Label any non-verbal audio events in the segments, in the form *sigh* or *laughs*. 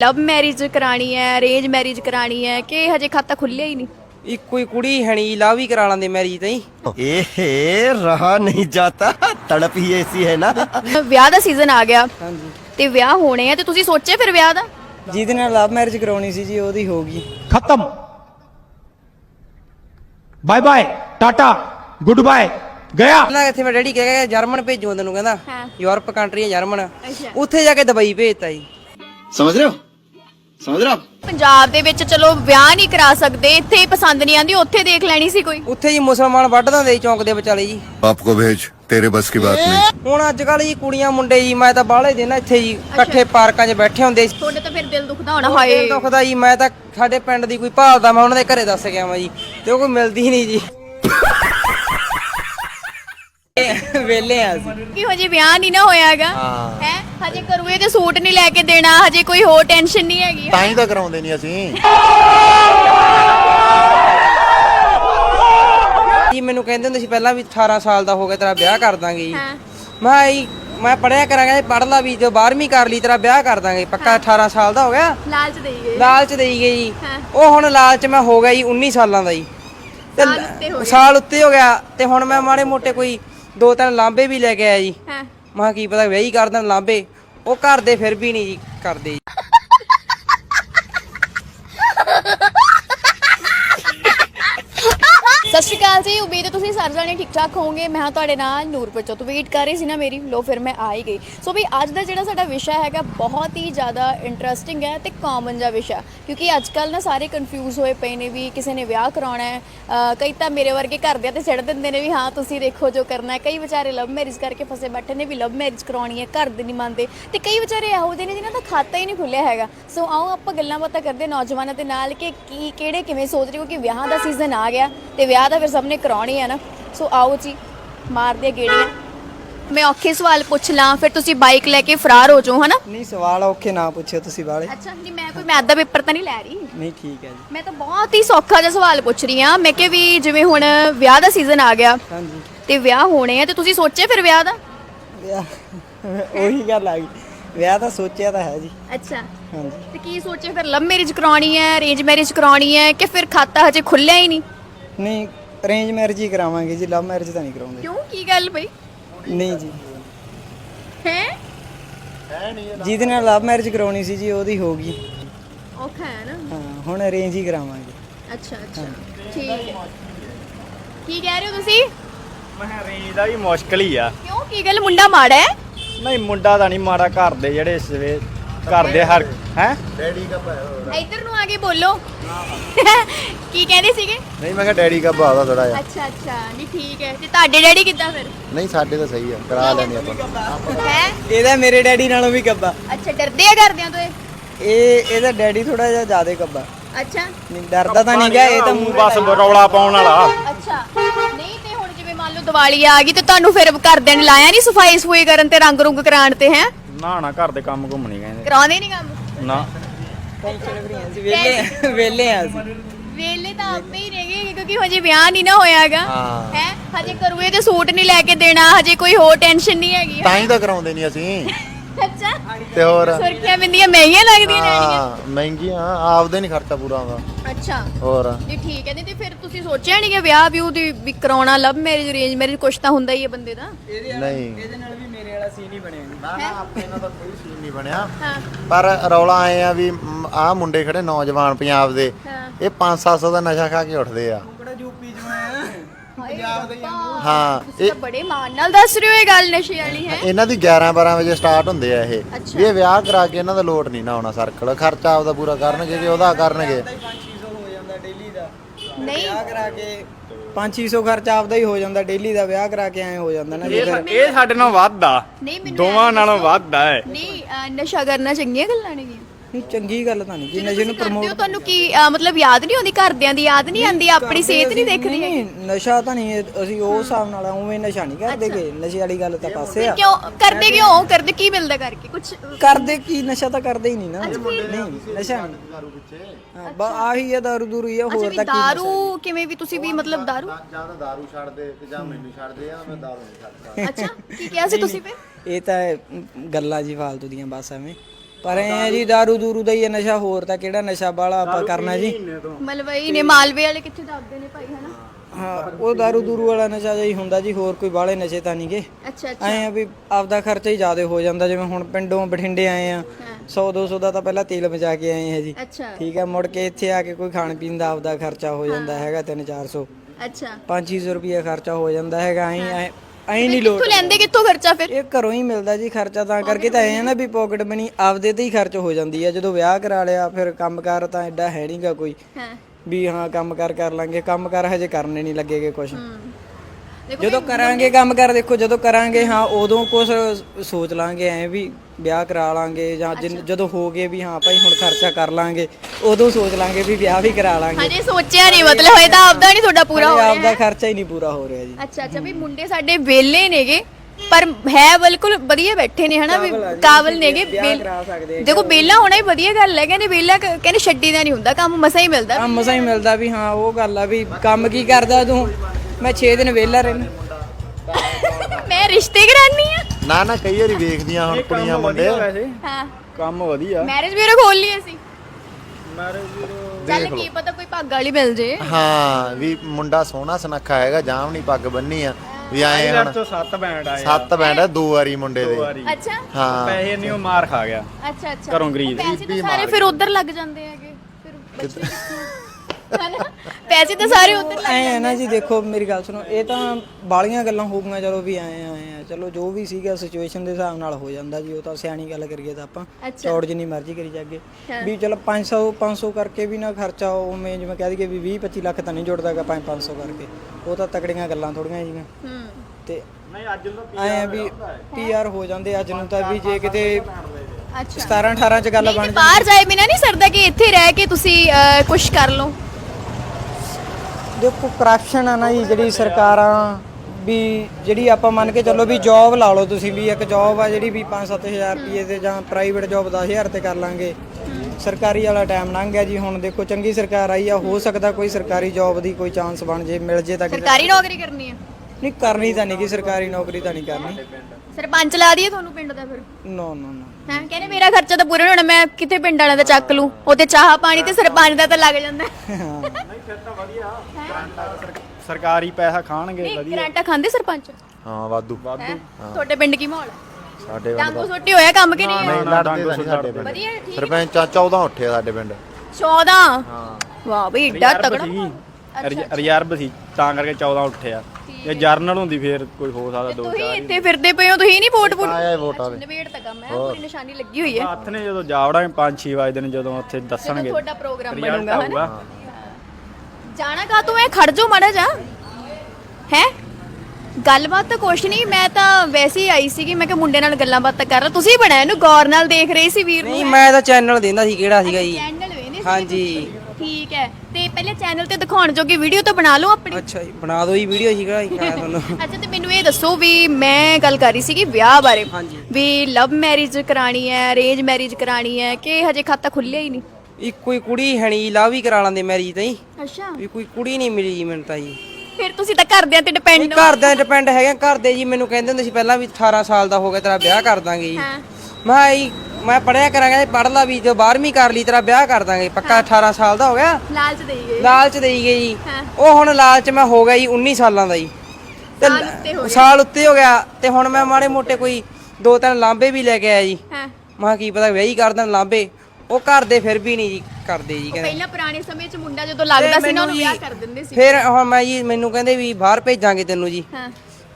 Love marriage ਕਰਾਣੀ ਹੈ arrange marriage ਕਰਾਣੀ ਹੈ ਕਿ ਹਜੇ ਖਾਤਾ ਖੁੱਲਿਆ ਹੀ ਨਹੀਂ ਇੱਕੋ ਹੀ ਕੁੜੀ ਹੈਣੀ ਲਾ ਵੀ ਕਰਾ ਲਾਂਦੇ ਮੈਰਿਜ ਤਾਈ एहे रहा नहीं जाता तड़प ही ऐसी है ना ਵਿਆਹ ਦਾ ਸੀਜ਼ਨ ਆ ਗਿਆ ਹਾਂਜੀ ਤੇ ਵਿਆਹ ਹੋਣੇ ਆ ਤੇ ਤੁਸੀਂ ਸੋਚਿਆ ਫਿਰ ਵਿਆਹ ਦਾ ਜਿਹਦੇ ਨਾਲ ਲਵ ਮੈਰਿਜ ਕਰਾਉਣੀ ਸੀ ਜੀ ਉਹਦੀ ਹੋ ਗਈ खत्म bye bye tata good bye गया ਪਹਿਲਾਂ ਇੱਥੇ ਮੈਂ ਡੈਡੀ ਕਹਿ ਗਿਆ ਜਰਮਨ ਭੇਜੂ ਤੈਨੂੰ ਕਹਿੰਦਾ ਹਾਂ। ਯੂਰਪ ਕੰਟਰੀ ਹੈ ਜਰਮਨ ਅੱਛਾ। ਉੱਥੇ ਜਾ ਕੇ ਦੁਬਈ ਭੇਜਤਾ ਜੀ समझ रहे हो ਸਮਝ ਰਹਾ? ਪੰਜਾਬ ਦੇ ਵਿੱਚ ਚਲੋ ਵਿਆਹ ਨਹੀਂ ਕਰਾ ਸਕਦੇ ਇੱਥੇ ਹੀ ਪਸੰਦ ਨਹੀਂ ਆਂਦੀ ਉੱਥੇ ਦੇਖ ਲੈਣੀ ਸੀ ਕੋਈ। ਉੱਥੇ ਜੀ ਮੁਸਲਮਾਨ ਵੱਢ ਦਿੰਦੇ ਚੌਂਕ ਦੇ ਵਿਚਾਲੇ ਜੀ। ਆਪਕੋ ਭੇਜ ਤੇਰੇ ਬਸ ਕੀ ਬਾਤ ਨਹੀਂ। ਹੁਣ ਅੱਜ ਕੱਲ ਜੀ ਕੁੜੀਆਂ ਮੁੰਡੇ ਜੀ ਮੈਂ ਤਾਂ ਬਾਹਲੇ ਦੇ ਨਾ ਇੱਥੇ ਜੀ ਇਕੱਠੇ ਪਾਰਕਾਂ 'ਚ ਬੈਠੇ ਹੁੰਦੇ ਸੀ। ਤੁਹਾਡੇ ਤਾਂ ਫਿਰ ਦਿਲ ਦੁਖਦਾ ਹੋਣਾ ਹਾਏ। ਦੁਖਦਾ ਜੀ ਮੈਂ ਤਾਂ ਸਾਡੇ ਪਿੰਡ ਦੀ ਕੋਈ ਭਾਲਦਾ ਮੈਂ ਉਹਨਾਂ ਦੇ ਘਰੇ ਦੱਸ ਗਿਆ ਮੈਂ ਜੀ ਤੇ ਉਹ ਕੋਈ ਮਿਲਦੀ ਨਹੀਂ ਜੀ। ਵੇਲੇ ਆ ਸੀ ਕਿ ਹਜੇ ਵਿਆਹ ਨਹੀਂ ਨਾ ਹੋਇਆਗਾ? ਹੈ। ਹਜੇ ਕਰੂਏ ਤੇ ਸੂਟ ਨਹੀਂ ਲੈ ਕੇ ਦੇਣਾ ਹਜੇ ਕੋਈ ਹੋਰ ਟੈਨਸ਼ਨ ਨਹੀਂ ਹੈਗੀ ਤਾਂ ਹੀ ਤਾਂ ਕਰਾਉਂਦੇ ਨਹੀਂ ਅਸੀਂ। ਜੀ ਮੈਨੂੰ ਕਹਿੰਦੇ ਹੁੰਦੇ ਸੀ ਪਹਿਲਾਂ ਵੀ 18 ਸਾਲ ਦਾ ਹੋ ਗਿਆ ਤੇਰਾ ਵਿਆਹ ਕਰ ਦਾਂਗੇ ਜੀ। ਹਾਂ। ਮੈਂ ਜੀ ਮੈਂ ਪੜਿਆ ਕਰਾਂਗਾ ਪੜ ਲਾ ਵੀ ਜੋ 12ਵੀਂ ਕਰ ਲਈ ਤੇਰਾ ਵਿਆਹ ਕਰ ਦਾਂਗੇ। ਪੱਕਾ 18 ਸਾਲ ਦਾ ਹੋ ਗਿਆ? ਲਾਲਚ ਦੇਈ ਗਏ। ਲਾਲਚ ਦੇਈ ਗਏ ਜੀ। ਹਾਂ। ਉਹ ਹੁਣ ਲਾਲਚ ਮੈਂ ਹੋ ਗਿਆ ਜੀ 19 ਸਾਲਾਂ ਦਾ ਜੀ। ਤੇ ਸਾਲ ਉੱਤੇ ਹੋ ਗਿਆ। ਸਾਲ ਉੱਤੇ ਹੋ ਗਿਆ ਤੇ ਹੁਣ ਮੈਂ ਮਾੜੇ ਮੋਟੇ ਕੋਈ ਦੋ ਤਿੰਨ ਲਾਂਬੇ ਵੀ ਲੈ ਕੇ ਆਇਆ ਜੀ। ਹਾਂ। ਮੈਂ ਕਿਹਾ ਕੀ ਪਤਾ ਵਿਆਹ ਹੀ ਕਰ ਦੇਣ ਲਾਂਬੇ। ਉਹ ਘਰ ਦੇ ਫਿਰ ਵੀ ਨਹੀਂ ਜੀ ਕਰਦੇ ਜੀ। ਸਤਿ ਸ਼੍ਰੀ ਅਕਾਲ ਜੀ, ਉਮੀਦ ਹੈ ਤੁਸੀਂ ਸਾਰੇ ਜਾਣੇ ਠੀਕ ਠਾਕ ਹੋਵੋਗੇ। ਮੈਂ ਹਾਂ ਤੁਹਾਡੇ ਨਾਲ ਨੂਰਪੁਰ ਤੋਂ ਵੇਟ ਕਰ ਰਹੀ ਸੀ ਨਾ ਮੇਰੀ। ਲੋ ਫਿਰ ਮੈਂ ਆ ਹੀ ਗਈ। ਸੋ ਵੀ ਅੱਜ ਦਾ ਜਿਹੜਾ ਸਾਡਾ ਵਿਸ਼ਾ ਹੈਗਾ, ਬਹੁਤ ਹੀ ਜ਼ਿਆਦਾ ਇੰਟਰਸਟਿੰਗ ਹੈ ਤੇ ਕਾਮਨ ਜਿਹਾ ਵਿਸ਼ਾ। ਕਿਉਂਕਿ ਅੱਜ ਕੱਲ ਨਾ ਸਾਰੇ ਕਨਫਿਊਜ਼ ਹੋਏ ਪਏ ਨੇ ਵੀ ਕਿਸੇ ਨੇ ਵਿਆਹ ਕਰਾਉਣਾ ਹੈ। ਕਈ ਤਾਂ ਮੇਰੇ ਵਰਗੇ ਘਰਦਿਆਂ ਤੇ ਛੱਡ ਦਿੰਦੇ ਨੇ ਵੀ ਹਾਂ, ਤੁਸੀਂ ਦੇਖੋ ਜੋ ਕਰਨਾ ਹੈ। ਕਈ ਵਿਚਾਰੇ ਲਵ ਮੈਰਿਜ ਕਰਕੇ ਫਸੇ ਬੈਠੇ ਨੇ ਵੀ ਲਵ ਮੈਰਿਜ ਕਰਾਉਣੀ ਹੈ, ਘਰ ਦੇ ਨਹੀਂ ਮੰਨਦੇ। ਤੇ ਕਈ ਵਿਚਾਰੇ ਇਹੋ ਜਿਹੇ ਨੇ ਜਿਨ੍ਹਾਂ ਦਾ ਖਾਤਾ ਹੀ ਨਹੀਂ ਖੁੱਲਿਆ ਹੈਗਾ। ਸੋ ਆਓ ਆਪਾਂ ਗੱਲਾਂ ਬਾਤਾਂ ਕਰਦੇ ਨੌਜਵਾਨਾਂ ਦੇ ਨਾਲ ਕਿ ਕੀ, ਕਿਹੜੇ ਕਿਵੇਂ ਸੋਚ ਰਹੇ ਹੋ ਕਿ ਵਿਆਹ ਦਾ ਸੀਜ਼ਨ ਆ ਗਿਆ ਤੇ ਵਿਆਹ ਤਾਂ ਫਿਰ ਸਭ ਨੇ ਕਰਾਉਣੀ ਹੈ ਨਾ। ਸੋ ਆਓ ਜੀ ਮਾਰਦੇ ਆ ਗੇੜੀਆਂ। ਮੈਂ ਔਖੇ ਸਵਾਲ ਪੁੱਛ ਲਾਂ ਫਿਰ ਤੁਸੀਂ ਬਾਈਕ ਲੈ ਕੇ ਫਰਾਰ ਹੋ ਜਾਓ ਹਨਾ? ਨਹੀਂ ਸਵਾਲ ਔਖੇ ਨਾ ਪੁੱਛਿਓ ਤੁਸੀਂ ਵਾਲੇ ਅੱਛਾ ਨਹੀਂ ਮੈਂ ਕੋਈ ਮੈਥ ਦਾ ਪੇਪਰ ਤਾਂ ਨਹੀਂ ਲੈ ਰਹੀ। ਨਹੀਂ ਠੀਕ ਹੈ ਜੀ। ਮੈਂ ਤਾਂ ਬਹੁਤ ਹੀ ਸੌਖਾ ਜਿਹਾ ਸਵਾਲ ਪੁੱਛ ਰਹੀ ਹਾਂ। ਮੈਂ ਕਿ ਵੀ ਜਿਵੇਂ ਹੁਣ ਵਿਆਹ ਦਾ ਸੀਜ਼ਨ ਆ ਗਿਆ ਹਾਂਜੀ। ਤੇ ਵਿਆਹ ਹੋਣੇ ਆ ਤੇ ਤੁਸੀਂ ਸੋਚਿਆ ਫਿਰ ਵਿਆਹ ਦਾ? ਵਿਆਹ ਉਹੀ ਗੱਲ ਆ ਗਈ। ਵਿਆਹ ਤਾਂ ਸੋਚਿਆ ਤਾਂ ਹੈ ਜੀ। ਅੱਛਾ। ਹਾਂਜੀ। ਤੇ ਕੀ ਸੋਚਿਆ ਫਿਰ? ਲਵ ਮੈਰਿਜ ਕਰਾਉਣੀ ਹੈ ਅਰੇਂਜ ਮੈਰਿਜ ਕਰਾਉਣੀ ਹੈ ਕਿ ਫਿਰ ਖਾਤਾ ਹਜੇ ਖੁੱਲਿਆ ਹੀ ਨਹੀਂ? ਨਹੀਂ ਅਰੇਂਜ ਮੈਰਿਜ ਹੀ ਕਰਾਵਾਂਗੇ ਜੀ ਲਵ ਮੈਰਿਜ ਤਾਂ ਨਹੀਂ ਕਰਾਉਂਦੇ। ਕਿਉਂ? ਕੀ ਗੱਲ ਬਈ? ਨਹੀਂ ਜੀ। ਹੈ? ਜਿਹਦੇ ਨਾਲ ਲਵ ਮੈਰਿਜ ਕਰਾਉਣੀ ਸੀ ਜੀ ਉਹਦੀ ਹੋ ਗਈ। ਔਖਾ ਹੈ ਨਾ। ਹਾਂ ਹੁਣ ਅਰੇਂਜ ਹੀ ਕਰਾਵਾਂਗੇ। ਅੱਛਾ ਅੱਛਾ। ਠੀਕ ਹੈ। ਕੀ ਕਹਿ ਰਹੇ ਹੋ ਤੁਸੀਂ? ਮੈਂ ਰੇਂਜ ਦਾ ਵੀ ਮੁਸ਼ਕਲ ਹੀ ਆ। ਕਿਉਂ? ਕੀ ਗੱਲ? ਮੁੰਡਾ ਮਾੜਾ ਹੈ? ਨਹੀਂ ਮੁੰਡਾ ਤਾਂ ਨਹੀਂ ਮਾੜਾ ਘਰ ਦੇ ਜਿਹੜੇ ਸਵੇ ਘਰ ਦੇ ਹਰ ਹੈ? ਇੱਧਰ ਨੂੰ ਆ ਕੇ ਬੋਲੋ। ਕੀ ਕਹਿੰਦੇ ਸੀਗੇ? ਨਹੀਂ ਮੈਂ ਕਿਹਾ ਡੈਡੀ ਕਾ ਭਾਵ ਦਾ ਥੋੜਾ ਜਿਹਾ। ਅੱਛਾ ਅੱਛਾ। ਨਹੀਂ ਠੀਕ ਹੈ। ਤੇ ਤੁਹਾਡੇ ਡੈਡੀ ਕਿੱਦਾਂ ਫਿਰ? ਨਹੀਂ ਸਾਡੇ ਤਾਂ ਸਹੀ ਆ। ਕਰਾ ਲੈਣੀ ਆਪਾਂ। ਹੈ? ਇਹਦਾ ਮੇਰੇ ਡੈਡੀ ਨਾਲੋਂ ਵੀ ਕੱਬਾ ਅੱਛਾ ਡਰਦੇ ਆ ਘਰਦਿਆਂ ਤੋਂ ਇਹ? ਇਹ ਇਹਦਾ ਡੈਡੀ ਥੋੜਾ ਜਿਹਾ ਜ਼ਿਆਦਾ ਕੱਬਾ ਅੱਛਾ। ਨਹੀਂ ਡਰਦਾ ਤਾਂ ਨਹੀਂਗਾ ਇਹ ਤਾਂ ਮੂੰਹ ਬਸ ਰੌਲਾ ਪਾਉਣ ਵਾਲਾ। ਅੱਛਾ। ਨਹੀਂ ਤੇ ਹੁਣ ਜਿਵੇਂ ਮੰਨ ਲਓ ਦੀਵਾਲੀ ਆ ਗਈ ਤੇ ਤੁਹਾਨੂੰ ਫਿਰ ਘਰਦਿਆਂ ਨੇ ਲਾਇਆ ਨਹੀਂ ਸਫ਼ਾਈ ਸਫੂਈ ਕਰਨ ਤੇ ਰੰਗ ਰੁੰਗ ਕਰਾਉਣ ਤੇ ਹੈ? ਨਾ ਨਾ ਘਰ ਦੇ ਕੰਮ ਘੁੰਮ ਨਹੀਂ ਕਹਿੰਦੇ ਕਰਾਉਂਦੇ ਨਹੀਂ ਕੰਮ? ਨਾ। ਟੈਨਸ਼ਨ ਫਰੀ ਸੀ ਵੇਲੇ ਵੇਲੇ ਆ ਸੀ ਵੇਲੇ ਤਾਂ ਆਪੇ ਹੀ ਰਹਿ ਕਿਉਂਕਿ ਹਜੇ ਵਿਆਹ ਨਹੀਂ ਨਾ ਹੋਇਆਗਾ। ਹਾਂ। ਹੈ? ਹਜੇ ਕਰੂਏ ਤੇ ਸੂਟ ਨਹੀਂ ਲੈ ਕੇ ਦੇਣਾ ਹਜੇ ਕੋਈ ਹੋਰ ਟੈਨਸ਼ਨ ਨਹੀਂ ਹੈਗੀ ਤਾਂ ਹੀ ਤਾਂ ਕਰਾਉਂਦੇ ਨਹੀਂ ਅਸੀਂ। ਤੇ ਹੋਰ? ਸੁਰਖੀਆਂ ਬਿੰਦੀਆਂ ਮਹਿੰਗੀਆਂ ਲੱਗਦੀਆਂ ਲੈਣੀਆਂ? ਹਾਂ ਮਹਿੰਗੀਆਂ ਆਪਦੇ ਨਹੀਂ ਖਰਚਾ ਪੂਰਾ ਆਉਂਦਾ। ਅੱਛਾ। ਹੋਰ? ਜੀ ਠੀਕ ਹੈ। ਨਹੀਂ ਤੇ ਫਿਰ ਤੁਸੀਂ ਸੋਚਿਆ ਨਹੀਂ ਕਿ ਵਿਆਹ ਵਿਊ ਦੀ ਵੀ ਕਰਾਉਣਾ ਲਵ ਮੈਰਿਜ ਅਰੇਂਜ ਮੈਰਿਜ ਕੁਛ ਤਾਂ ਹੁੰਦਾ ਹੀ ਹੈ ਬੰਦੇ ਦਾ? ਨਹੀਂ। ਇਹਦੇ ਨਾਲ ਵੀ ਮੇਰੇ ਵਾਲਾ ਸੀਨ ਹੀ ਬਣਿਆ ਜੀ। ਹੈ? ਆਪਣੇ ਨਾਲ ਤਾਂ ਕੋਈ ਸੀਨ ਨਹੀਂ ਬਣਿਆ। ਹਾਂ। ਪਰ ਰੌਲਾ ਆਏ ਆ ਵੀ ਆਹ ਮੁੰਡੇ ਖੜੇ ਨੌਜਵਾਨ ਪੰਜਾਬ ਦੇ। ਹਾਂ। ਇਹ 5-700 ਦਾ ਨਸ਼ਾ ਖਾ ਕੇ ਉੱਠਦੇ ਆ ਬੜਾ ਯੂਪੀ ਚ ਮੈਂ ਪੰਜਾਬ ਦਾ ਹਾਂ ਤੁਸੀਂ ਇਹ ਤਾਂ ਬੜੇ ਮਾਣ ਨਾਲ ਦੱਸ ਰਹੇ ਹੋ ਇਹ ਗੱਲ ਨਸ਼ੇ ਵਾਲੀ ਹੈ? ਇਹਨਾਂ ਦੀ 11-12 ਵਜੇ ਸਟਾਰਟ ਹੁੰਦੇ ਆ ਇਹ। ਅੱਛਾ। ਵੀ ਇਹ ਵਿਆਹ ਕਰਾ ਕੇ ਇਹਨਾਂ ਦਾ ਲੋਟ ਨਹੀਂ ਨਾ ਆਉਣਾ ਸਰਕਲ। ਖਰਚਾ ਆਪਦਾ ਪੂਰਾ ਕਰਨਗੇ ਕਿ ਉਹਦਾ ਕਰਨਗੇ? 500 ਹੋ ਜਾਂਦਾ ਡੇਲੀ ਦਾ। ਨਹੀਂ। ਵਿਆਹ ਕਰਾ ਕੇ 500 ਖਰਚਾ ਆਪਦਾ ਹੀ ਹੋ ਜਾਂਦਾ ਡੇਲੀ ਦਾ। ਵਿਆਹ ਕਰਾ ਕੇ ਐ ਹੋ ਜਾਂਦਾ ਨਾ ਇਹ ਇਹ ਸਾਡੇ ਨਾਲ ਵੱਧ ਆ ਨਹੀਂ ਮੈਨੂੰ ਦੋਵਾਂ ਐਂ ਨਾਲੋਂ ਦੱਸੋ। ਵੱਧ ਆ ਇਹ। ਨਹੀਂ ਅਹ, ਨਸ਼ਾ ਕਰਨਾ ਚੰਗੀਆਂ ਗੱਲਾਂ ਨੇ ਨਹੀਂ ਚੰਗੀ ਗੱਲ ਤਾਂ ਨਹੀਂ ਜੀ ਨਸ਼ੇ ਨੂੰ ਪ੍ਰਮੋਟ ਤੁਹਾਨੂੰ ਕੀ ਮਤਲਬ ਯਾਦ ਨਹੀਂ ਆਉਂਦੀ ਘਰਦਿਆਂ ਦੀ ਯਾਦ ਨਹੀਂ ਆਉਂਦੀ ਆਪਣੀ ਸਿਹਤ ਨਹੀਂ ਦੇਖਦੀ ਨਸ਼ਾ ਤਾਂ ਨਹੀਂ ਇਹ- ਅਸੀਂ ਉਹ ਹਿਸਾਬ ਨਾਲ ਉਵੇਂ ਨਸ਼ਾ ਨਹੀਂ ਕਰਦੇ ਗੇ ਨਸ਼ੇ ਵਾਲੀ ਗੱਲ ਤਾਂ ਪਾਸੇ ਆ। ਕਿਉਂ ਕਰਦੇ ਕਿਉਂ ਹੋ? ਕਰਦੇ ਕੀ ਮਿਲਦਾ ਕਰਕੇ? ਕੁਝ ਕਰਦੇ ਕੀ ਨਸ਼ਾ ਤਾਂ ਕਰਦੇ ਹੀ ਨਹੀਂ ਨਾ। ਨਹੀਂ ਨਸ਼ਾ ਬਸ ਆਹੀ ਆ ਦਾਰੂ ਦੂਰੂ ਆ ਹੋਰ ਤਾਂ ਕੀ ਦਾਰੂ ਕਿਵੇਂ ਵੀ ਤੁਸੀਂ ਵੀ ਮਤਲਬ ਦਾਰੂ? ਜਾਂ ਦਾਰੂ ਛੱਡ ਤੇ ਜਾਂ ਮੈਨੂੰ ਛੱਡ ਦੇ ਮੈਂ ਦਾਰੂ ਨਹੀਂ ਛੱਡਦਾ। ਅੱਛਾ ਕੀ ਕਿਹਾ ਸੀ ਤੁਸੀਂ ਫਿਰ? ਇਹ ਤਾਂ ਗੱਲਾਂ ਜੀ ਫਾਲਤੂ ਦੀਆਂ ਬਸ ਐਵੇਂ। ਪਰ ਐ ਆ ਜੀ दारू ਦੂਰੂ ਦਾ ਹੀ ਹੈ ਨਸ਼ਾ ਹੋਰ ਤਾਂ ਕਿਹੜਾ ਨਸ਼ਾ ਬਾਲਾ ਆਪਾਂ ਕਰਨਾ ਜੀ ਮਲਵਈ ਨੇ ਮਾਲਵੇ ਵਾਲੇ ਕਿੱਥੇ ਦੱਬਦੇ ਨੇ ਭਾਈ ਹਨਾ ਹਾਂ ਉਹ दारू ਦੂਰੂ ਵਾਲਾ ਨਸ਼ਾ ਜਿਹਾ ਹੀ ਹੁੰਦਾ ਜੀ ਹੋਰ ਕੋਈ ਬਾਲੇ ਨਸ਼ੇ ਤਾਂ ਨਹੀਂਗੇ ਅੱਛਾ ਅੱਛਾ ਐ ਆ ਵੀ ਆਪਦਾ ਖਰਚਾ ਹੀ ਜ਼ਿਆਦਾ ਹੋ ਜਾਂਦਾ ਜਿਵੇਂ ਹੁਣ ਪਿੰਡੋਂ ਬਠਿੰਡੇ ਆਏ ਆ 100 200 ਦਾ ਤਾਂ ਪਹਿਲਾਂ ਤੇਲ ਬਚਾ ਕੇ ਆਏ ਆ ਜੀ ਅੱਛਾ ਠੀਕ ਹੈ ਮੁੜ ਕੇ ਇੱਥੇ ਆ ਕੇ ਕੋਈ ਖਾਣ ਪੀਣ ਦਾ ਆਪਦਾ ਖਰਚਾ ਹੋ ਜਾਂਦਾ ਹੈਗਾ 3 400 ਅੱਛਾ 500 ਰੁਪਏ ਖਰਚਾ ਹੋ ਜਾਂਦਾ ਹੈਗਾ ਐਂ ਐਂ ਨਹੀਂ ਲੋੜ ਕਿੱਥੋਂ ਲੈਂਦੇ ਕਿੱਥੋਂ ਖਰਚਾ ਫਿਰ? ਇਹ ਘਰੋਂ ਹੀ ਮਿਲਦਾ ਜੀ ਖਰਚਾ ਤਾਂ ਕਰਕੇ ਤਾਂ ਐ ਆ ਨਾ ਵੀ ਪਾਕਟ ਮਨੀ ਆਪਦੇ ਤੇ ਹੀ ਖਰਚ ਹੋ ਜਾਂਦੀ ਹੈ ਜਦੋਂ ਵਿਆਹ ਕਰਾ ਲਿਆ ਫਿਰ ਕੰਮਕਾਰ ਤਾਂ ਐਡਾ ਹੈ ਨਹੀਂਗਾ ਕੋਈ। ਹਾਂ। ਵੀ ਹਾਂ ਕੰਮਕਾਰ ਕਰ ਲਾਂਗੇ। ਕੰਮਕਾਰ ਹਜੇ ਕਰਨੇ ਨਹੀਂ ਲੱਗੇਗੇ ਕੁਝ ਜਦੋਂ ਕਰਾਂਗੇ ਕੰਮਕਾਰ ਦੇਖੋ ਜਦੋਂ ਕਰਾਂਗੇ ਹਾਂ ਉਦੋਂ ਕੁਝ ਸੋਚ ਲਾਂਗੇ ਐ ਵੀ ਵਿਆਹ ਕਰਾ ਲਾਂਗੇ ਜਾਂ ਜਿਨ- ਜਦੋਂ ਹੋ ਗਏ ਵੀ ਹਾਂ ਭਾਈ ਹੁਣ ਖਰਚਾ ਕਰ ਲਾਂਗੇ ਉਦੋਂ ਸੋਚ ਲਾਂਗੇ ਵੀ ਵਿਆਹ ਵੀ ਕਰਾ ਲਾਂਗੇ। ਹਜੇ ਸੋਚਿਆ ਨਹੀਂ ਮਤਲਬ ਹੋਏ ਤਾਂ ਆਪਦਾ ਨਹੀਂ ਤੁਹਾਡਾ ਪੂਰਾ ਹੋ ਰਿਹਾ। ਆਪਦਾ ਖਰਚਾ ਹੀ ਨਹੀਂ ਪੂਰਾ ਹੋ ਰਿਹਾ ਜੀ। ਅੱਛਾ ਅੱਛਾ ਵੀ ਮੁੰਡੇ ਸਾਡੇ ਵੇਲੇ ਨੇਗੇ ਪਰ ਹੈ ਬਿਲਕੁਲ ਵਧੀਆ ਬੈਠੇ ਨੇ ਹਨਾ ਵੀ ਕਾਬਲ ਨੇਗੇ ਵਿਆਹ ਵਿਹਲ- ਕਰਾ ਸਕਦੇ ਆ। ਦੇਖੋ ਬੇਲਾ ਹੋਣਾ ਹੀ ਵਧੀਆ ਗੱਲ ਹੈ ਕਹਿੰਦੇ ਬੇਲਾ ਕ- ਕਹਿੰਦੇ ਛੱਡੀ ਦਾ ਨਹੀਂ ਹੁੰਦਾ ਕੰਮ ਮਸਾ ਹੀ ਮਿਲਦਾ। ਕੰਮ ਮਸਾਂ ਹੀ ਮਿਲਦਾ ਵੀ ਹਾਂ ਉਹ ਗੱਲ ਆ ਵੀ ਕੰਮ ਕੀ ਕਰਦਾ ਤੂੰ? ਮੈਂ 6 ਦਿਨ ਵਿਹਲਾ ਰਹਿਣਾ ਮੈਂ ਰਿਸ਼ਤੇ ਕਰਾਨੀ ਆ ਨਾ ਨਾ ਕਈ ਵਾਰੀ ਵੇਖਦੀਆਂ ਹੁਣ ਕੁੜੀਆਂ ਮੁੰਡੇ। ਹਾਂ। ਕੰਮ ਵਧੀਆ। ਮੈਰਿਜ ਬਿਊਰੋ ਖੋਲ ਲਈ ਅਸੀਂ ਮੈਰਿਜ ਚੱਲ ਕੀ ਪਤਾ ਕੋਈ ਭੱਗ ਵਾਲੀ ਮਿਲ ਜੇ। ਹਾਂ ਵੀ ਮੁੰਡਾ ਸੋਹਣਾ ਸੁਨੱਖਾ ਹੈਗਾ ਜਾਮ ਨਹੀਂ ਪੱਗ ਬੰਨੀ ਆ। ਵੀ ਆਏ ਹੁਣ ਤੋਂ ਸੱਤ ਬੈਂਡ ਆਏ ਸੱਤ ਬੈਂਡ ਆ ਦੋ ਵਾਰੀ ਮੁੰਡੇ ਦੇ। ਵਾਰੀ। ਅੱਛਾ। ਹਾਂ। ਪੈਸੇ ਨਹੀਂ ਉਹ ਮਾਰ ਖਾ ਗਿਆ। ਅੱਛਾ ਅੱਛਾ। ਘਰੋਂ ਗਰੀਬ। ਪੈਸੇ ਤਾਂ ਸਾਰੇ ਫਿਰ ਉਧਰ ਲੱਗ ਜਾਂਦੇ ਹੈਗੇ। ਫਿਰ ਬੱਚੇ ਹਨਾ? ਪੈਸੇ ਤਾਂ ਸਾਰੇ ਉਧਰ ਲੱਗ ਐ ਨਾ ਜੀ ਦੇਖੋ ਮੇਰੀ ਗੱਲ ਸੁਣੋ ਇਹ ਤਾਂ ਬਾਲੀਆਂ ਗੱਲਾਂ ਹੋ ਗਈਆਂ ਚਲੋ ਵੀ ਆਏ ਆ, ਆਏ ਆ। ਚਲੋ ਜੋ ਵੀ ਸੀਗਾ ਸਿਚੁਏਸ਼ਨ ਦੇ ਹਿਸਾਬ ਨਾਲ ਹੋ ਜਾਂਦਾ ਜੀ ਉਹ ਤਾਂ ਸਿਆਣੀ ਗੱਲ ਕਰੀਏ ਤਾਂ ਆਪਾਂ ਅੱਛਾ। ਚੌੜ ਜਿੰਨੀ ਮਰਜ਼ੀ ਕਰੀ ਜਾਗੇ। ਵੀ ਚਲੋ 500 500 ਕਰਕੇ ਵੀ ਨਾ ਖਰਚਾ ਉਵੇਂ ਜਿਵੇਂ ਕਹਿ ਦਈਏ ਵੀ 20 25 ਲੱਖ ਤਾਂ ਨਹੀਂ ਜੁੜਦਾਗਾ 5 500 ਕਰਕੇ। ਉਹ ਤਾਂ ਤਕੜੀਆਂ ਗੱਲਾਂ ਥੋੜੀਆਂ ਜੀਆਂ। ਹੂੰ। ਤੇ ਨਹੀਂ ਅੱਜ ਨੂੰ ਐ ਵੀ ਪੀਆਰ ਹੋ। ਜਾਂਦੇ ਅੱਜ ਨੂੰ ਤਾਂ ਵੀ ਜੇ ਕਿਤੇ ਅੱਛਾ। 17 18 ਚ ਗੱਲ ਨਹੀਂ ਬਣ ਤੇ ਬਾਹਰ ਜਾਏ ਬਿਨਾ ਨਹੀਂ ਸਰਦਾ ਕਿ ਇੱਥੇ ਰਹਿ ਕੇ ਤੁਸੀਂ ਕੁਝ ਕਰ ਲਓ। ਦੇਖੋ ਕਰਪਸ਼ਨ ਆ ਨਾ ਜੀ ਜਿਹੜੀ ਸਰਕਾਰਾਂ ਵੀ ਜਿਹੜੀ ਆਪਾਂ ਮੰਨ ਕੇ ਚੱਲੋ ਵੀ ਜੌਬ ਲਾ ਲਓ ਤੁਸੀਂ ਵੀ ਇੱਕ ਜੌਬ ਆ ਜਿਹੜੀ ਵੀ 5-7000 ਰੁਪਏ ਤੇ ਜਾਂ ਪ੍ਰਾਈਵੇਟ ਜੌਬ 10000 ਤੇ ਕਰ ਲਾਂਗੇ। ਸਰਕਾਰੀ ਵਾਲਾ ਟਾਈਮ ਲੰਘ ਗਿਆ ਜੀ ਹੁਣ ਦੇਖੋ ਚੰਗੀ ਸਰਕਾਰ ਆਈ ਆ ਹੋ ਸਕਦਾ ਕੋਈ ਸਰਕਾਰੀ ਜੌਬ ਦੀ ਕੋਈ ਚਾਂਸ ਬਣ ਜੇ ਮਿਲ ਜੇ ਤਾਂ ਕਿਤੇ ਸਰਕਾਰੀ ਨੌਕਰੀ ਕਰਨੀ ਹੈ ਨਹੀਂ ਕਰਨੀ ਤਾਂ ਨਹੀਂ ਕਿ ਸਰਕਾਰੀ ਨੌਕਰੀ ਤਾਂ ਨਹੀਂ ਕਰਨੀ। ਸਰਪੰਚ ਲਾ ਦਈਏ ਤੁਹਾਨੂੰ ਪਿੰਡ ਦਾ ਫਿਰ? ਨੋ ਨੋ ਨੋ। ਹਾਂ ਕਹਿੰਦੇ ਮੇਰਾ ਖਰਚਾ ਤਾਂ ਪੂਰਾ ਨਹੀਂ ਹੋਣਾ ਮੈਂ ਕਿਤੇ ਪਿੰਡ ਵਾਲਿਆਂ ਦਾ ਚੱਕ ਲੂੰ। ਉਹ ਤੇ ਚਾਹ ਪਾਣੀ ਤੇ ਸਰਪੰਚ ਦਾ ਤਾਂ ਲੱਗ ਜਾਂਦਾ। ਸਰਕਾਰੀ ਪੈਸਾ ਖਾਣਗੇ ਨਹੀਂ ਵਧੀਆ। ਗਰਾਂਟਾ ਖਾਂਦੇ ਸਰਪੰਚ? ਹਾਂ ਵਾਧੂ। ਹੈਂ? ਤੁਹਾਡੇ ਪਿੰਡ ਕੀ ਮਾਹੌਲ ਹੈ ਸਾਡੇ ਪਿੰਡ ਡਾਂਗੂ ਸੋਟੀ ਹੋਇਆ ਕੰਮ ਕਿ ਨਹੀਂ? ਨਹੀਂ ਹੈ ਲੜਦੇ ਤਾਂ ਨਹੀਂ ਸਾਡੇ ਪਿੰਡ। ਵਧੀਆ ਠੀਕ। ਸਰਪੰਚਾਂ 14 ਉੱਠੇ ਆ ਸਾਡੇ ਪਿੰਡ। 14 ਹਾਂ। ਵਾਹ ਬਈ ਏਡਾ ਰਿਜ਼ਰਵ ਤਗੜਾ। ਰਿਜ- ਰਿਜ਼ਰਵ ਸੀ ਤਾਂ ਕਰਕੇ 14 ਉੱਠਿਆ। ਜੇ ਜਰਨਲ ਹੁੰਦੀ ਫੇਰ ਕੋਈ ਹੋ ਸਕਦਾ ਦੋ ਤੁਸੀਂ ਚਾਰ ਇੱਥੇ ਫਿਰਦੇ ਪਏ ਹੋ ਤੁਸੀਂ ਨਹੀਂ ਵੋਟ ਵੋਟ? ਆਇਆ ਵੋਟ ਆਵੇ ਨਵੇੜ ਤਾਂ ਕੰਮ ਹੈ ਪੂਰੀ ਨਿਸ਼ਾਨੀ ਲੱਗੀ ਹੋਈ ਹੈ। ਹੱਥ ਨੇ ਜਦੋਂ ਜਾਵੜਾਂਗੇ 5-6 ਵਜੇ ਨੇ ਜਦੋਂ ਉੱਥੇ ਜਦੋਂ ਦੱਸਣਗੇ। ਤੁਹਾਡਾ ਪ੍ਰੋਗਰਾਮ ਰਿਜ਼ਲਟ ਬਣੂਗਾ ਹਨਾ? ਆਊਗਾ ਜਾਣਾ ਕਾ ਤੂੰ? ਐ ਖੜ ਜਾ ਮੜਾ ਜਾ ਹੈ? ਗੱਲਬਾਤ ਤਾਂ ਕੁਛ ਨਹੀਂ ਮੈਂ ਤਾਂ ਵੈਸੇ ਹੀ ਆਈ ਸੀਗੀ ਮੈਂ ਕਿ ਮੁੰਡੇ ਨਾਲ ਗੱਲਾਂ ਬਾਤਾਂ ਕਰ ਰਹਾ ਤੁਸੀਂ ਬਣਾਇਆ ਇਹਨੂੰ ਗੌਰ ਨਾਲ ਦੇਖ ਰਹੇ ਸੀ ਵੀਰ ਨਹੀਂ ਮੈਂ ਤਾਂ ਚੈਨਲ ਦੇਂਦਾ ਸੀ ਕਿਹੜਾ ਸੀਗਾ ਜੀ। ਚੈਨਲ ਵੇਨੇ ਸੀ ਹਾਂਜੀ। ਠੀਕ ਹੈ। ਤੇ ਪਹਿਲੇ ਚੈਨਲ ਤੇ ਦਿਖਾਉਣ ਜੋਗੀ ਵੀਡੀਓ ਤਾਂ ਬਣਾ ਲਓ ਆਪਣੀ। ਅੱਛਾ ਜੀ ਬਣਾ ਦਿਓ ਜੀ ਵੀਡੀਓ ਜੀ ਕਰਾਇਆ ਤੁਹਾਨੂੰ। *laughs* ਅੱਛਾ ਤੇ ਮੈਨੂੰ ਇਹ ਦੱਸੋ ਵੀ ਮੈਂ ਗੱਲ ਕਰ ਰਹੀ ਸੀਗੀ ਵਿਆਹ ਬਾਰੇ। ਹਾਂਜੀ। ਵੀ ਲਵ ਮੈਰਿਜ ਕਰਾਣੀ ਹੈ ਅਰੇਂਜ ਮੈਰਿਜ ਕਰਾਣੀ ਹੈ ਕਿ ਹਜੇ ਖਾਤਾ ਖੁੱਲਿਆ ਹੀ ਨਹੀਂ? ਇੱਕ ਕੋਈ ਕੁੜੀ ਹੈ ਲਾ ਵੀ ਕਰਾ ਲਾਂਦੇ ਮੈਰਿਜ ਤਾਂ ਜੀ। ਅੱਛਾ। ਵੀ ਕੋਈ ਕੁੜੀ ਨਹੀਂ ਮਿਲੀ ਜੀ ਮੈਨੂੰ ਤਾਂ ਜੀ। ਫਿਰ ਤੁਸੀਂ ਤਾਂ ਘਰਦਿਆਂ ਤੇ ਡਿਪੈਂਡ ਹੋ। ਘਰ ਦਾ ਡਿਪੈਂਡ ਹੈਗਾ ਘਰ ਦੇ ਜੀ ਮੈਨੂੰ ਕਹਿੰਦੇ ਹੁੰਦੇ ਸੀ ਪਹਿਲਾਂ ਵੀ 18 ਸਾਲ ਦਾ ਹੋ ਗਿਆ ਤੇਰਾ ਵਿਆਹ ਕਰ ਦਾਂਗੇ ਜੀ। ਹਾਂ। ਮੈਂ ਜੀ ਮੈਂ ਪੜਿਆ ਕਰਾਂਗਾ ਪੜ ਲਾ ਵੀ ਜੋ 12ਵੀਂ ਕਰ ਲਈ ਤੇਰਾ ਵਿਆਹ ਕਰ ਦਾਂਗੇ। ਪੱਕਾ 18 ਸਾਲ ਦਾ ਹੋ ਗਿਆ? ਲਾਲਚ ਦੇਈ ਗਏ ਲਾਲਚ ਦੇਈ ਜੀ। ਹਾਂ। ਉਹ ਹੁਣ ਲਾਲਚ ਮੈਂ ਹੋ ਗਿਆ ਜੀ 19 ਸਾਲਾਂ ਦਾ ਜੀ। ਤੇ ਸਾਲ ਉੱਤੇ ਹੋ ਗਿਆ। ਸਾਲ ਉੱਤੇ ਹੋ ਗਿਆ ਤੇ ਹੁਣ ਮੈਂ ਮਾੜੇ ਮੋਟੇ ਕੋਈ ਦੋ ਤਿੰਨ ਲਾਂਬੇ ਵੀ ਲੈ ਕੇ ਆਇਆ ਜੀ। ਹਾਂ। ਮੈਂ ਕਿਹਾ ਕੀ ਪਤਾ ਵਿਆਹ ਹੀ ਕਰ ਦੇਣ ਲਾਂਬੇ। ਉਹ ਘਰ ਦੇ ਫਿਰ ਵੀ ਨਹੀਂ ਜੀ ਕਰਦੇ ਜੀ ਉਹ ਕਹਿੰਦੇ। ਪਹਿਲਾਂ ਪੁਰਾਣੇ ਸਮੇਂ 'ਚ ਮੁੰਡਾ ਜਦੋਂ ਲੱਗਦਾ ਸੀ ਨਾ ਉਹਨੂੰ ਵਿਆਹ ਕਰ ਦਿੰਦੇ ਸੀ। ਫਿਰ ਹੁਣ ਮੈਂ ਜੀ ਮੈਨੂੰ ਕਹਿੰਦੇ ਵੀ ਬਾਹਰ ਭੇਜਾਂਗੇ ਤੈਨੂੰ ਜੀ। ਹਾਂ।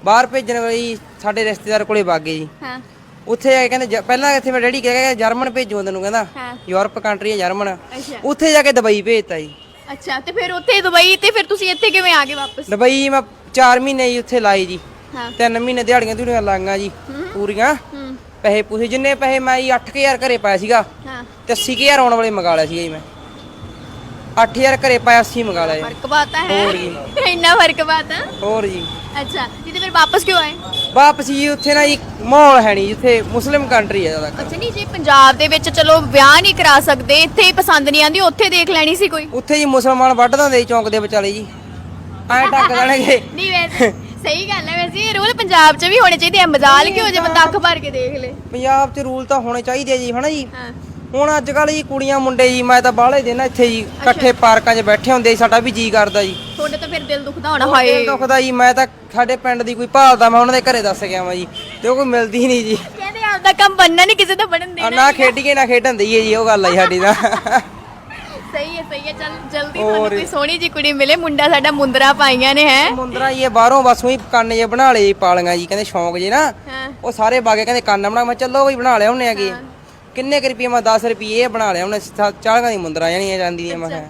ਬਾਹਰ ਭੇਜਣ ਵਾਲੀ ਸਾਡੇ ਰਿਸ਼ਤੇਦਾਰ ਕੋਲੇ ਬਾਗੇ ਜੀ। ਹਾਂ। ਉੱਥੇ ਜਾ ਕੇ ਕਹਿੰਦੇ ਜ- ਪਹਿਲਾਂ ਇੱਥੇ ਮੈਂ ਡੈਡੀ ਕਹਿ ਗਿਆ ਜਰਮਨ ਭੇਜੂ ਤੈਨੂੰ ਕਹਿੰਦਾ। ਹਾਂ। ਯੂਰਪ ਕੰਟਰੀ ਹੈ ਜਰਮਨ। ਅੱਛਾ। ਉੱਥੇ ਜਾ ਕੇ ਦੁਬਈ ਭੇਜਤਾ ਜੀ। ਅੱਛਾ ਤੇ ਫਿਰ ਉੱਥੇ ਦੁਬਈ ਤੇ ਫਿਰ ਤੁਸੀਂ ਇੱਥੇ ਕਿਵੇਂ ਆ ਗਏ ਵਾਪਸ? ਦੁਬਈ ਮੈਂ 4 ਮਹੀਨੇ ਜੀ ਉੱਥੇ ਲਾਏ ਜੀ। ਹਾਂ। ਤਿੰਨ ਮਹੀਨੇ ਦਿਹਾੜੀਆਂ ਦਿਹੜੀਆਂ ਲਾਂਗਾ ਜੀ ਪੂਰੀਆਂ। ਹੂੰ। ਪੈਸੇ ਪੂਸੇ ਜਿੰਨੇ ਪੈਸੇ ਮੈਂ ਜੀ 8000 ਘਰੇ ਪਾਇਆ ਸੀਗਾ। ਹਾਂ। ਤੇ 80000 ਆਉਣ ਵਾਲੇ ਮੰਗਾ ਲਿਆ ਸੀਗਾ ਜੀ ਮੈਂ। 8000 ਘਰੇ ਪਾਇਆ 80 ਮੰਗਾ ਲਿਆ ਜੀ। ਫ਼ਰਕ ਬਾਤ ਹੈ। ਹੋਰ ਜੀ। ਇੰਨਾ ਫ਼ਰਕ ਬਾਤ ਹੈ ਹੋਰ ਜੀ। ਅੱਛਾ ਜਿਹਦੇ ਫਿਰ ਵਾਪਸ ਕਿਉਂ ਆਏ? ਵਾਪਸ ਜੀ ਉੱਥੇ ਨਾ ਜੀ ਮਾਹੌਲ ਹੈ ਨਹੀਂ ਉੱਥੇ ਮੁਸਲਿਮ ਕੰਟਰੀ ਹੈ ਜ਼ਿਆਦਾ। ਅੱਛਾ ਨਹੀਂ ਜੇ ਪੰਜਾਬ ਦੇ ਵਿੱਚ ਚਲੋ ਵਿਆਹ ਨਹੀਂ ਕਰਾ ਸਕਦੇ ਇੱਥੇ ਹੀ ਪਸੰਦ ਨਹੀਂ ਆਂਦੀ ਉੱਥੇ ਦੇਖ ਲੈਣੀ ਸੀ ਕੋਈ? ਉੱਥੇ ਜੀ ਮੁਸਲਮਾਨ ਵੱਢ ਦਿੰਦੇ ਜੀ ਚੌਂਕ ਦੇ ਵਿਚਾਲੇ ਜੀ। ਐਂ ਢੱਕ ਦੇਣਗੇ। *laughs* ਨਹੀਂ ਵੈਸੇ ਸਹੀ ਗੱਲ ਹੈ ਵੈਸੇ ਇਹ ਰੂਲ ਪੰਜਾਬ 'ਚ ਵੀ ਹੋਣੇ ਚਾਹੀਦੇ ਆ ਮਜ਼ਾਲ ਕਿਉਂ ਜੇ ਬੰਦਾ ਅੱਖ ਭਰ ਕੇ ਦੇਖ ਲੇ। ਪੰਜਾਬ 'ਚ ਰੂਲ ਤਾਂ ਹੋਣੇ ਚਾਹੀਦੇ ਆ ਜੀ ਹਨਾ ਜੀ? ਹਾਂ। ਹੁਣ ਅੱਜ ਕੱਲ ਜੀ ਕੁੜੀਆਂ ਮੁੰਡੇ ਜੀ ਮੈਂ ਤਾਂ ਬਾਹਲੇ ਦੇ ਨਾ ਇੱਥੇ ਜੀ ਇਕੱਠੇ ਪਾਰਕਾਂ 'ਚ ਬੈਠੇ ਹੁੰਦੇ ਜੀ ਸਾਡਾ ਵੀ ਜੀ ਕਰਦਾ ਜੀ। ਤੁਹਾਡੇ ਤਾਂ ਫਿਰ ਦਿਲ ਦੁਖਦਾ ਹੋਣਾ ਹਾਏ। ਦੁਖਦਾ ਜੀ ਮੈਂ ਤਾਂ ਸਾਡੇ ਪਿੰਡ ਦੀ ਕੋਈ ਭਾਲਦਾ ਮੈਂ ਉਹਨਾਂ ਦੇ ਘਰੇ ਦੱਸ ਗਿਆ ਵਾਂ ਜੀ ਤੇ ਉਹ ਕੋਈ ਮਿਲਦੀ ਨਹੀਂ ਜੀ। ਕਹਿੰਦੇ ਆਪਦਾ ਕੰਮ ਬੰਨਾ ਨਹੀਂ ਕਿਸੇ ਦਾ ਬਣਨ ਦੇਣਾ ਨਾ ਖੇਡੀਏ ਨਾ ਖੇਡਣ ਦਈਏ ਜੀ ਉਹ ਗੱਲ ਆ ਜੀ ਸਾਡੀ ਦਾ ਸਹੀ ਹੈ ਸਹੀ ਹੈ ਚੱਲ ਜਲਦੀ ਤੁਹਾਨੂੰ ਕੋਈ ਸੋਹਣੀ ਜੀ ਕੁੜੀ ਮਿਲੇ ਮੁੰਡਾ ਸਾਡਾ ਮੁੰਦਰਾ ਪਾਈਆਂ ਨੇ ਹੈ। ਮੁੰਦਰਾ ਇਹ ਬਾਹਰੋਂ ਬਸ ਉਹੀ ਕੰਨ ਜੇ ਬਣਾ ਲਏ ਪਾਲੀਆਂ ਜੀ ਕਹਿੰਦੇ ਸ਼ੌਂਕ ਜੇ ਨਾ। ਹਾਂ। ਉਹ ਸਾਰੇ ਬਾਗੇ ਕਹਿੰਦੇ ਕੰਨ ਬਣਾ ਮੈਂ ਚੱਲੋ ਬਈ ਬਣਾ ਲਿਆ ਉਹਨੇ ਹੈਗੇ ਕਿੰਨੇ ਕੁ ਰੁਪਏ ਮੈਂ 10 ਰੁਪਏ ਇਹ ਬਣਾ ਲਿਆ ਉਹਨੇ 40 ਦੀ ਮੁੰਦਰਾ ਜਾਣੀਆਂ ਜਾਂਦੀ ਦੀਆਂ ਮੈਂ ਕਿਹਾ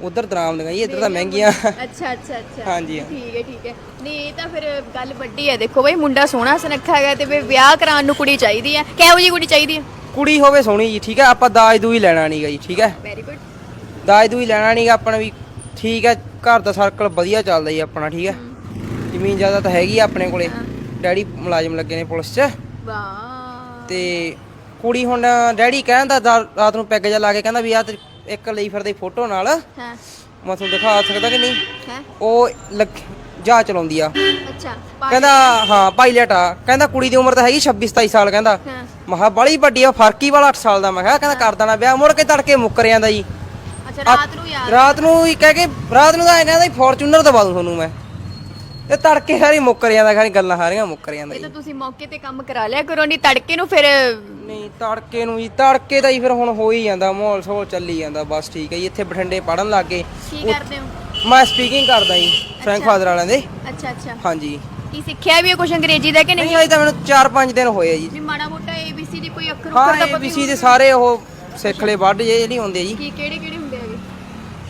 ਉਧਰ ਦਰਾਮ ਜੀ ਇੱਧਰ ਤਾਂ ਮਹਿੰਗੀਆਂ। ਅੱਛਾ ਅੱਛਾ ਅੱਛਾ। ਹਾਂਜੀ। ਠੀਕ ਹੈ ਠੀਕ ਹੈ। ਨਹੀਂ ਇਹ ਤਾਂ ਫਿਰ ਗੱਲ ਵੱਡੀ ਹੈ ਦੇਖੋ ਬਈ ਮੁੰਡਾ ਸੋਹਣਾ ਸੁਨੱਖਾ ਹੈਗਾ ਤੇ ਫਿਰ ਵਿਆਹ ਕਰਾਉਣ ਨੂੰ ਕੁੜੀ ਚਾਹੀਦੀ ਹੈ। ਕਿਹੋ ਜੀ ਕੁੜੀ ਚਾਹੀਦੀ ਹੈ? ਕੁੜੀ ਹੋਵੇ ਸੋਹਣੀ ਜੀ ਠੀਕ ਹੈ ਆਪਾਂ ਦਾਜ ਦੂਈ ਲੈਣਾ ਨਹੀਂਗਾ ਜੀ ਠੀਕ ਹੈ। ਵੈਰੀ ਗੁੱਡ ਦਾਜ ਦੂਈ ਲੈਣਾ ਨਹੀਂਗਾ ਆਪਣਾ ਵੀ ਠੀਕ ਹੈ ਘਰ ਦਾ ਸਰਕਲ ਵਧੀਆ ਚੱਲਦਾ ਜੀ ਆਪਣਾ ਠੀਕ ਹੈ। ਜ਼ਮੀਨ ਜ਼ਿਆਦਾ ਤਾਂ ਹੈਗੀ ਆਪਣੇ ਕੋਲੇ। ਡੈਡੀ ਮੁਲਾਜ਼ਮ ਲੱਗੇ ਨੇ ਪੁਲਿਸ 'ਚ। ਵਾਹ। ਤੇ ਕੁੜੀ ਹੁਣ ਡੈਡੀ ਕਹਿੰਦਾ ਦਾ- ਰਾਤ ਨੂੰ ਪੈਗ ਜਾ ਲਾ ਕੇ ਕਹਿੰਦਾ ਵੀ ਆ ਇੱਕ ਲਈ ਫਿਰਦੀ ਫੋਟੋ ਨਾਲ। ਹਾਂ। ਮੈਂ ਤੁਹਾਨੂੰ ਦਿਖਾ ਸਕਦਾ ਕਿ ਨਹੀਂ? ਹੈ? ਉਹ ਲੱਗ- ਜਹਾਜ਼ ਚਲਾਉਂਦੀ ਆ। ਅੱਛਾ। ਪਾ- ਕਹਿੰਦਾ ਹਾਂ ਪਾਇਲਟ ਆ। ਕਹਿੰਦਾ ਕੁੜੀ ਦੀ ਉਮਰ ਤਾਂ ਹੈਗੀ 26 27 ਸਾਲ ਕਹਿੰਦਾ। ਹਾਂ। ਮਹਾ ਬੜੀ ਵੱਡੀ ਆ ਫਰਕੀ ਵਾਲਾ 8 ਸਾਲ ਦਾ। ਮੈਂ ਕਿਹਾ ਕਹਿੰਦਾ ਕਰ ਦੇਣਾ ਵਿਆਹ ਮੁੜ ਕੇ ਤੜਕੇ ਮੁੱਕਰ ਜਾਂਦਾ ਜੀ। ਅੱਛਾ ਰਾਤ ਨੂੰ ਯਾਰ ਰਾਤ ਨੂੰ ਹੀ ਕਹਿ ਕੇ ਰਾਤ ਨੂੰ ਤਾਂ ਐਂ ਕਹਿੰਦਾ ਫੋਰਚੂਨਰ ਦਵਾ ਦੂੰ ਤੁਹਾਨੂੰ ਮੈਂ। ਤੇ ਤੜਕੇ ਸਾਰੀ ਮੁੱਕਰ ਜਾਂਦਾ ਖਾਲੀ ਗੱਲਾਂ ਸਾਰੀਆਂ ਮੁੱਕਰ ਜਾਂਦਾ ਇਹ ਜੀ ਤਾਂ ਤੁਸੀਂ ਮੌਕੇ ਤੇ ਕੰਮ ਕਰਾ ਲਿਆ ਕਰੋ ਨਹੀਂ ਤੜਕੇ ਨੂੰ ਫਿਰ ਨਹੀਂ ਤੜਕੇ ਨੂੰ ਜੀ ਤੜਕੇ ਦਾ ਹੀ ਫਿਰ ਹੁਣ ਹੋ ਹੀ ਜਾਂਦਾ ਮਾਹੌਲ ਸੋਲ ਚੱਲੀ ਜਾਂਦਾ ਬਸ ਠੀਕ ਹੈ ਜੀ ਇੱਥੇ ਬਠਿੰਡੇ ਪੜਨ ਲੱਗ ਗਏ। ਕੀ ਕਰਦੇ ਹੋ? ਮੈਂ ਸਪੀਕਿੰਗ ਕਰਦਾ ਜੀ ਫਰੈਂਕ ਫਾਦਰ ਵਾਲਿਆਂ ਦੇ। ਅੱਛਾ ਅੱਛਾ। ਹਾਂਜੀ। ਕੀ ਸਿੱਖਿਆ ਵੀ ਹੈ ਕੁਝ ਅੰਗਰੇਜ਼ੀ ਦਾ ਕਿ ਨਹੀਂ ਨਹੀਂ? ਅਜੇ ਤਾਂ ਮੈਨੂੰ 4-5 ਦਿਨ ਹੋਏ ਆ ਜੀ। ਵੀ ਮਾੜਾ ਮੋਟਾ ABC ਦੀ ਕੋਈ ਅੱਖਰ ਹਾਂ ਉੱਖਰ ਦਾ ਪਤਾ ABC ਦੇ ਸਾਰੇ ਉਹ ਸਿੱਖ ਲਏ ਵੱਡ ਜੇ ਜਿਹੜੀ ਹੁੰਦੇ ਜੀ। ਕੀ ਕਿਹੜੇ ਕਿਹੜੇ ਹੁੰਦੇ ਹੈਗੇ?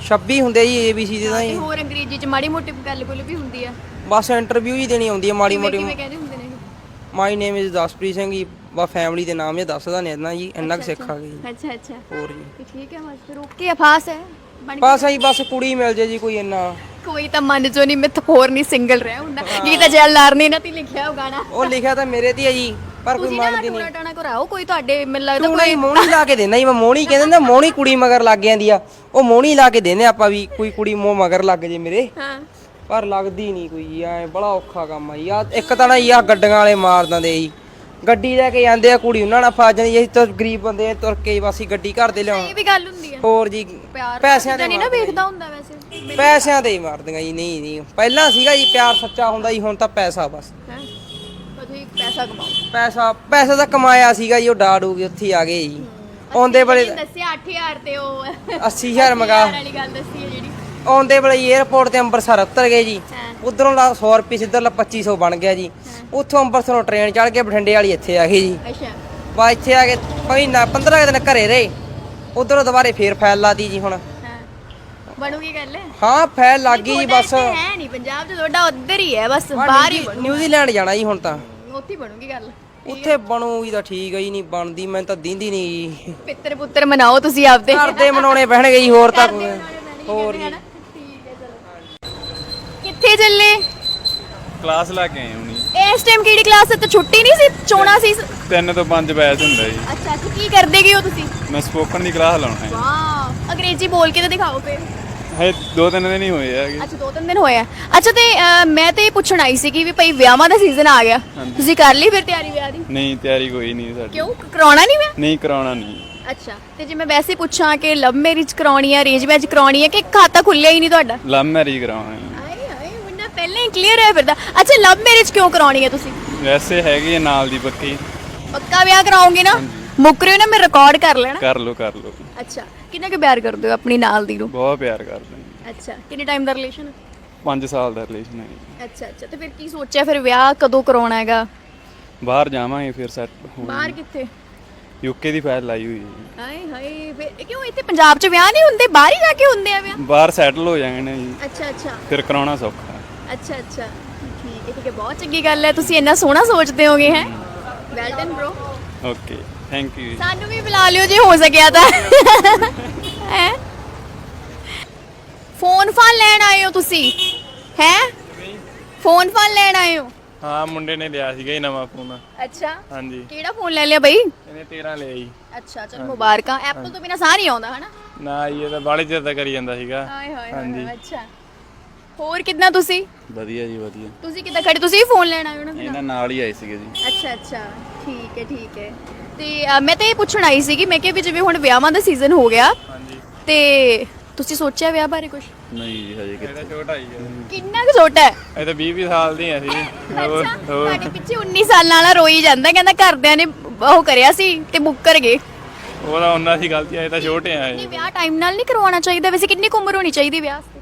26 ਹੁੰਦੇ ਜੀ ABC ਦੇ ਤਾਂ ਤੇ ਜੀ। ਹੋਰ ਅੰਗਰੇਜ਼ੀ ਚ ਮਾੜੀ ਮੋਟੀ ਗੱਲ ਗੁੱਲ ਵੀ ਹੁੰਦੀ ਆ। ਬਸ ਇੰਟਰਵਿਊ ਹੀ ਦੇਣੀ ਆਉਂਦੀ ਹੈ ਮਾੜੀ ਕਿਵੇਂ ਮੋਟੀ ਕਿਵੇਂ ਕਹਿੰਦੇ ਹੁੰਦੇ ਨੇ? ਮਾਈ ਨੇਮ ਇਜ਼ ਦਸਪ੍ਰੀਤ ਸਿੰਘ ਜੀ ਬਾ ਫੈਮਿਲੀ ਦੇ ਨਾਮ ਇਹ ਦੱਸਦਾ ਨੇ ਇੰਨਾ ਜੀ ਇੰਨਾ ਕੁ ਸਿੱਖ ਆ ਗਈ ਜੀ। ਅੱਛਾ ਅੱਛਾ। ਹੋਰ ਜੀ। ਤੇ ਠੀਕ ਹੈ ਬਸ ਫਿਰ ਓਕੇ ਆ ਫਾਸ ਹੈ? ਬਣ ਬਸ ਆਈ ਬਸ ਕੁੜੀ ਮਿਲ ਜੇ ਜੀ ਕੋਈ ਇੰਨਾ। ਕੋਈ ਤਾਂ ਮਨ ਚੋਂ ਨਹੀਂ ਮੈਂ ਤਾਂ ਹੋਰ ਨਹੀਂ ਸਿੰਗਲ ਰਿਹਾ ਹੁੰਦਾ। ਗੀਤਾ ਜੈਲਦਾਰ ਨੇ ਇਹਨਾਂ ਤੇ ਲਿਖਿਆ ਉਹ ਗਾਣਾ ਉਹ ਲਿਖਿਆ ਤਾਂ ਮੇਰੇ ਤੇ ਹੈ ਜੀ ਪਰ ਕੋਈ ਤੁਸੀਂ ਨਾ ਮੰਨਦੀ ਟੂਣਾ ਨਹੀਂ। ਟਾਣਾ ਕਰਾਓ ਕੋਈ ਤੁਹਾਡੇ ਮੈਨੂੰ ਲੱਗਦਾ ਤੂੰ ਕੋਈ ਨਹੀਂ ਮੋਣੀ ਲਾ ਕੇ ਦੇਣਾ ਜੀ ਮੈਂ ਮੋਣੀ ਕਹਿੰਦੇ ਨਾ ਮੋਣੀ ਕੁੜੀ ਮਗਰ ਲੱਗ ਜਾਂਦੀ ਆ। ਉਹ ਮੋਣੀ ਲਾ ਕੇ ਦੇਨੇ ਆਪਾਂ ਵੀ ਕੋਈ ਕੁੜੀ ਮੋ ਮਗਰ ਲੱਗ ਜੇ ਮੇਰੇ। ਹਾਂ। ਪਰ ਲੱਗਦੀ ਨਹੀਂ ਕੋਈ ਜੀ ਐ ਬੜਾ ਔਖਾ ਕੰਮ ਆ ਜੀ। ਆ ਇੱਕ ਤਾਂ ਨਾ ਜੀ ਆ ਗੱਡੀਆਂ ਵਾਲੇ ਮਾਰ ਦਿੰਦੇ ਜੀ ਗੱਡੀ ਲੈ ਕੇ ਜਾਂਦੇ ਆ ਕੁੜੀ ਉਹਨਾਂ ਨਾਲ ਫਸ ਜਾਂਦੀ ਅਸੀਂ ਤਾਂ ਗਰੀਬ ਬੰਦੇ ਆ, ਤੁਰ ਕੇ ਬਸ ਹੀ ਗੱਡੀ ਘਰ ਦੇ ਇਹ ਲਿਆਉਣ ਵੀ ਗੱਲ ਹੁੰਦੀ ਹੈ ਹੋਰ ਜੀ ਪਿਆਰ ਪੈਸਿਆਂ ਦੇ ਨਹੀਂ ਨਾ ਵੇਖਦਾ ਹੁੰਦਾ ਵੈਸੇ। ਪੈਸਿਆਂ ਤੇ ਹੀ ਮਾਰਦੀਆਂ ਜੀ ਨਹੀਂ ਨਹੀਂ। ਪਹਿਲਾਂ ਸੀਗਾ ਜੀ ਪਿਆਰ ਸੱਚਾ ਹੁੰਦਾ ਜੀ ਹੁਣ ਤਾਂ ਪੈਸਾ ਬਸ। ਹੈ? ਤੁਸੀਂ ਪੈਸਾ ਕਮਾਓ। ਪੈਸਾ ਪੈਸਾ ਤਾਂ ਕਮਾਇਆ ਸੀਗਾ ਜੀ ਉਹ ਡਾੜੂ ਉੱਥੇ ਹੀ ਆ ਗਏ ਜੀ। ਆਉਂਦੇ ਤੁਸੀਂ ਦੱਸਿਆ 8000 ਤੇ ਉਹ 80000 ਮੰਗਾ। ਵਾਲੀ ਗੱਲ ਦੱਸੀ। ਆਉਂਦੇ ਵੇਲੇ 에어ਪੋਰਟ ਤੇ ਅੰਮ੍ਰਿਤਸਰ ਉਤਰ ਗਏ ਜੀ। ਹਾਂ। ਉਧਰੋਂ ਲਾ 100 ਰੁਪਏ ਸਿੱਧਰ 2500 ਬਣ ਗਿਆ ਜੀ। ਉੱਥੋਂ ਅੰਮ੍ਰਿਤਸਰੋਂ ਟ੍ਰੇਨ ਚੜ੍ਹ ਕੇ ਬਠਿੰਡੇ ਵਾਲੀ ਇੱਥੇ ਆ ਗਏ ਜੀ। ਅੱਛਾ। ਬਾ ਇੱਥੇ ਆ ਕੇ ਮਹੀਨਾ 15 ਕੁ ਦਿਨ ਘਰੇ ਰਹੇ। ਉਧਰੋਂ ਦੁਬਾਰੇ ਫੇਰ ਫੈਲ ਲਾਤੀ ਜੀ ਹੁਣ। ਹਾਂ। ਬਣੂਗੀ ਗੱਲ? ਹਾਂ ਫੈਲ ਲੱਗ ਗਈ ਜੀ ਬਸ। ਇੱਥੇ ਹੈ ਨਹੀਂ ਪੰਜਾਬ ਚ ਤੁਹਾਡਾ ਉੱਧਰ ਹੀ ਹੈ ਬਸ ਬਾਹਰ ਹੀ ਬਣੂ ਨਿਊਜ਼ੀਲੈਂਡ ਜਾਣਾ ਜੀ ਹੁਣ ਤਾਂ। ਉੱਥੇ ਹੀ ਬਣੂਗੀ ਗੱਲ। ਉੱਥੇ ਬਣੂਗੀ ਤਾਂ ਠੀਕ ਹੈ ਜੀ ਨਹੀਂ ਬਣਦੀ ਮੈਨੂੰ ਤਾਂ ਦਿੰਦੀ ਨਹੀਂ। ਪਿੱਤਰ ਪੁੱਤਰ ਮਨਾਓ ਤੁਸੀਂ ਆਪਦੇ। ਘਰ ਦੇ ਮਨਾਉਣੇ ਪੈਣਗੇ ਜੀ ਹੋਰ ਤਾਂ ਹੋਰ ਜੀ। ਹੈ ਕਿੱਥੇ ਚੱਲੇ? ਕਲਾਸ ਲੈ ਕੇ ਆਏ ਹੁਣੀ। ਇਸ ਟਾਈਮ ਕਿਹੜੀ ਕਲਾਸ ਹੈ ਤਾਂ ਛੁੱਟੀ ਨਹੀਂ ਸੀ? ਚੋਣਾ ਸੀ? ਤਿੰਨ ਤੋਂ ਪੰਜ ਬੈਚ ਹੁੰਦਾ ਜੀ। ਅੱਛਾ ਅੱਛਾ ਕੀ ਕਰਦੇ ਗਏ ਹੋ ਤੁਸੀਂ? ਮੈਂ ਸਪੋਕਨ ਦੀ ਕਲਾਸ ਲਾਉਣਾ ਹੈ। ਵਾਹ ਅੰਗਰੇਜ਼ੀ ਬੋਲ ਕੇ ਤਾਂ ਦਿਖਾਓ ਫਿਰ। ਹੇ ਦੋ ਤਿੰਨ ਦਿਨ ਹੀ ਹੋਏ ਹੈਗੇ ਅੱਛਾ ਦੋ ਤਿੰਨ ਦਿਨ ਹੋਏ ਆ। ਅੱਛਾ ਤੇ ਅਹ, ਮੈਂ ਤੇ ਇਹ ਪੁੱਛਣ ਆਈ ਸੀ ਕਿ ਵੀ ਭਈ ਵਿਆਹਾਂ ਦਾ ਸੀਜ਼ਨ ਆ ਗਿਆ। ਤੁਸੀਂ ਕਰ ਲਈ ਫਿਰ ਤਿਆਰੀ ਵਿਆਹ ਦੀ? ਨਹੀਂ ਤਿਆਰੀ ਕੋਈ ਨਹੀਂ ਸਾਡੀ। ਕਿਉਂ? ਕਰਾਉਣਾ ਨਹੀਂ ਵਿਆਹ? ਨਹੀਂ ਕਰਾਉਣਾ ਨਹੀਂ। ਅੱਛਾ ਤੇ ਜੇ ਮੈਂ ਵੈਸੇ ਪੁੱਛਾਂ ਕਿ ਲਵ ਮੈਰਿਜ ਕਰਾਉਣੀ ਹੈ ਅਰੇਂਜ ਮੈਰਿਜ ਕਰਾਉਣੀ ਹੈ ਕਿ ਖਾਤਾ ਖੁੱਲਿਆ ਹੀ ਨਹੀਂ ਤੁਹਾਡਾ? ਲਵ ਮੈਰਿਜ ਕਰਾਉਣੀ ਪਹਿਲਾਂ ਹੀ ਕਲੀਅਰ ਹੈ ਫਿਰਦਾ। ਅੱਛਾ ਲਵ ਮੈਰਿਜ ਕਿਉਂ ਕਰਾਉਣੀ ਹੈ ਤੁਸੀਂ? ਵੈਸੇ ਹੈਗੀ ਹੈ ਨਾਲ ਦੀ ਪੱਕੀ। ਪੱਕਾ ਵਿਆਹ ਕਰਾਓਗੇ ਨਾ? ਮੁੱਕ ਰਹੇ ਹੋ ਨਾ ਮੈਂ ਰਿਕਾਰਡ ਕਰ ਲੈਣਾ। ਕਰ ਲੋ ਕਰ ਲੋ ਅੱਛਾ ਕਿੰਨਾ ਕੁ ਪਿਆਰ ਕਰਦੇ ਹੋ ਆਪਣੀ ਨਾਲ ਦੀ ਨੂੰ? ਬਹੁਤ ਪਿਆਰ ਕਰਦੇ ਹਾਂ ਅੱਛਾ ਕਿੰਨੇ ਟਾਈਮ ਦਾ ਰਿਲੇਸ਼ਨ 5 ਸਾਲ ਦਾ ਰਿਲੇਸ਼ਨ ਹੈ ਜੀ। ਅੱਛਾ ਅੱਛਾ ਤੇ ਫਿਰ ਕੀ ਸੋਚਿਆ? ਫਿਰ ਵਿਆਹ ਕਦੋਂ ਕਰਾਉਣਾ ਹੈਗਾ? ਬਾਹਰ ਜਾਵਾਂਗੇ ਫਿਰ ਸੈੱਟ ਬਾਹਰ ਕਿੱਥੇ? ਯੂਕੇ ਦੀ ਫਾਈਲ ਲਾਈ ਹੋਈ ਹੈ ਜੀ। ਹਾਏ ਹਾਏ ਫਿਰ ਕਿਉਂ ਇੱਥੇ ਪੰਜਾਬ 'ਚ ਵਿਆਹ ਨਹੀਂ ਹੁੰਦੇ? ਬਾਹਰ ਹੀ ਜਾ ਕੇ ਹੁੰਦੇ ਆ ਵਿਆਹ? ਬਾਹਰ ਸੈਟਲ ਹੋ ਜਾਣਗੇ ਨਾ ਜੀ। ਅੱਛਾ ਅੱਛਾ। ਫਿਰ ਕਰਾਉਣਾ ਸੌਖਾ ਹੈ। ਅੱਛਾ ਅੱਛਾ। ਠੀਕ ਹੈ ਠੀਕ ਹੈ। ਬਹੁਤ ਚੰਗੀ ਗੱਲ ਹੈ। ਤੁਸੀਂ ਇੰਨਾ ਸੋਹਣਾ ਸੋਚਦੇ ਹੋਗੇ ਹੈ? Well done bro okay thank you ਸਾਨੂੰ ਵੀ ਬੁਲਾ ਲਿਓ ਜੇ ਹੋ ਸਕਿਆ ਤਾਂ। ਹੈ? ਫੋਨ ਫਾਨ ਲੈਣ ਆਏ ਹੋ ਤੁਸੀਂ? ਹੈ? ਫੋਨ ਫਾਨ ਲੈਣ ਆਏ ਹੋ? ਹਾਂ ਮੁੰਡੇ ਨੇ ਲਿਆ ਸੀਗਾ ਹੀ ਨਵਾਂ ਫੋਨ ਅੱਛਾ। ਹਾਂਜੀ। ਕਿਹੜਾ ਫੋਨ ਲੈ ਲਿਆ ਬਈ? ਇਹਨੇ 13 ਲਿਆ ਜੀ। ਅੱਛਾ ਚਲ ਮੁਬਾਰਕਾਂ। ਐਪਲ ਤੋਂ ਬਿਨਾ ਸਾਹ ਨਹੀਂ ਆਉਂਦਾ ਹਨਾ? ਨਾ ਇਹ ਤਾਂ ਬਾਲੇ ਚਿਰ ਦਾ ਕਰੀ ਜਾਂਦਾ ਸੀਗਾ। ਹਾਏ ਹਾਏ ਹਾਂਜੀ। ਅੱਛਾ। ਹੋਰ ਕਿੰਨਾ ਤੁਸੀਂ? ਵਧੀਆ ਜੀ ਵਧੀਆ। ਤੁਸੀਂ ਕਿੱਦਾਂ ਖੜੇ? ਤੁਸੀਂ ਫੋਨ ਲੈਣ ਆਏ ਹੋ ਨਾ ਫਿਰ ਇਹਨਾਂ ਨਾਲ ਹੀ ਆਏ ਸੀਗੇ ਜੀ। ਅੱਛਾ ਅੱਛਾ। ਠੀਕ ਹੈ ਠੀਕ ਹੈ। ਤੇ ਅ, ਮੈਂ ਤਾਂ ਇਹ ਪੁੱਛਣ ਆਈ ਸੀਗੀ ਮੈਂ ਕਿਹਾ ਵੀ ਜਿਵੇਂ ਹੁਣ ਵਿਆਹਾਂ ਦਾ ਸੀਜ਼ਨ ਹੋ ਗਿਆ ਹਾਂਜੀ। ਤੇ ਤੁਸੀਂ ਸੋਚਿਆ ਵਿਆਹ ਬਾਰੇ ਕੁਝ ਨਹੀਂ ਜੀ ਹਜੇ ਕਿੱਥੇ। ਇਹਦਾ ਛੋਟਾ ਹੀ ਆ ਕਿੰਨਾ ਕੁ ਛੋਟਾ ਹੈ? ਇਹ ਤਾਂ 20 20 ਸਾਲ ਦੀ ਆ ਸੀ ਹੋਰ ਅੱਛਾ ਹੋਰ ਤੁਹਾਡੇ ਪਿੱਛੇ 19 ਸਾਲਾਂ ਵਾਲਾ ਰੋਈ ਜਾਂਦਾ ਕਹਿੰਦਾ ਘਰਦਿਆਂ ਨੇ ਉਹ ਕਰਿਆ ਸੀ ਤੇ ਮੁੱਕਰ ਗਏ। ਉਹਦਾ ਉਹਨਾਂ ਦੀ ਗਲਤੀ ਆ ਇਹ ਤਾਂ ਛੋਟੇ ਆ ਨਹੀਂ ਵਿਆਹ ਟਾਈਮ ਨਾਲ ਨਹੀਂ ਕਰਵਾਉਣਾ ਚਾਹੀਦਾ ਵੈਸੇ ਕਿੰਨੀ ਕੁ ਉਮਰ ਹੋਣੀ ਚਾਹੀਦੀ ਵਿਆਹ? ਵਾਸਤੇ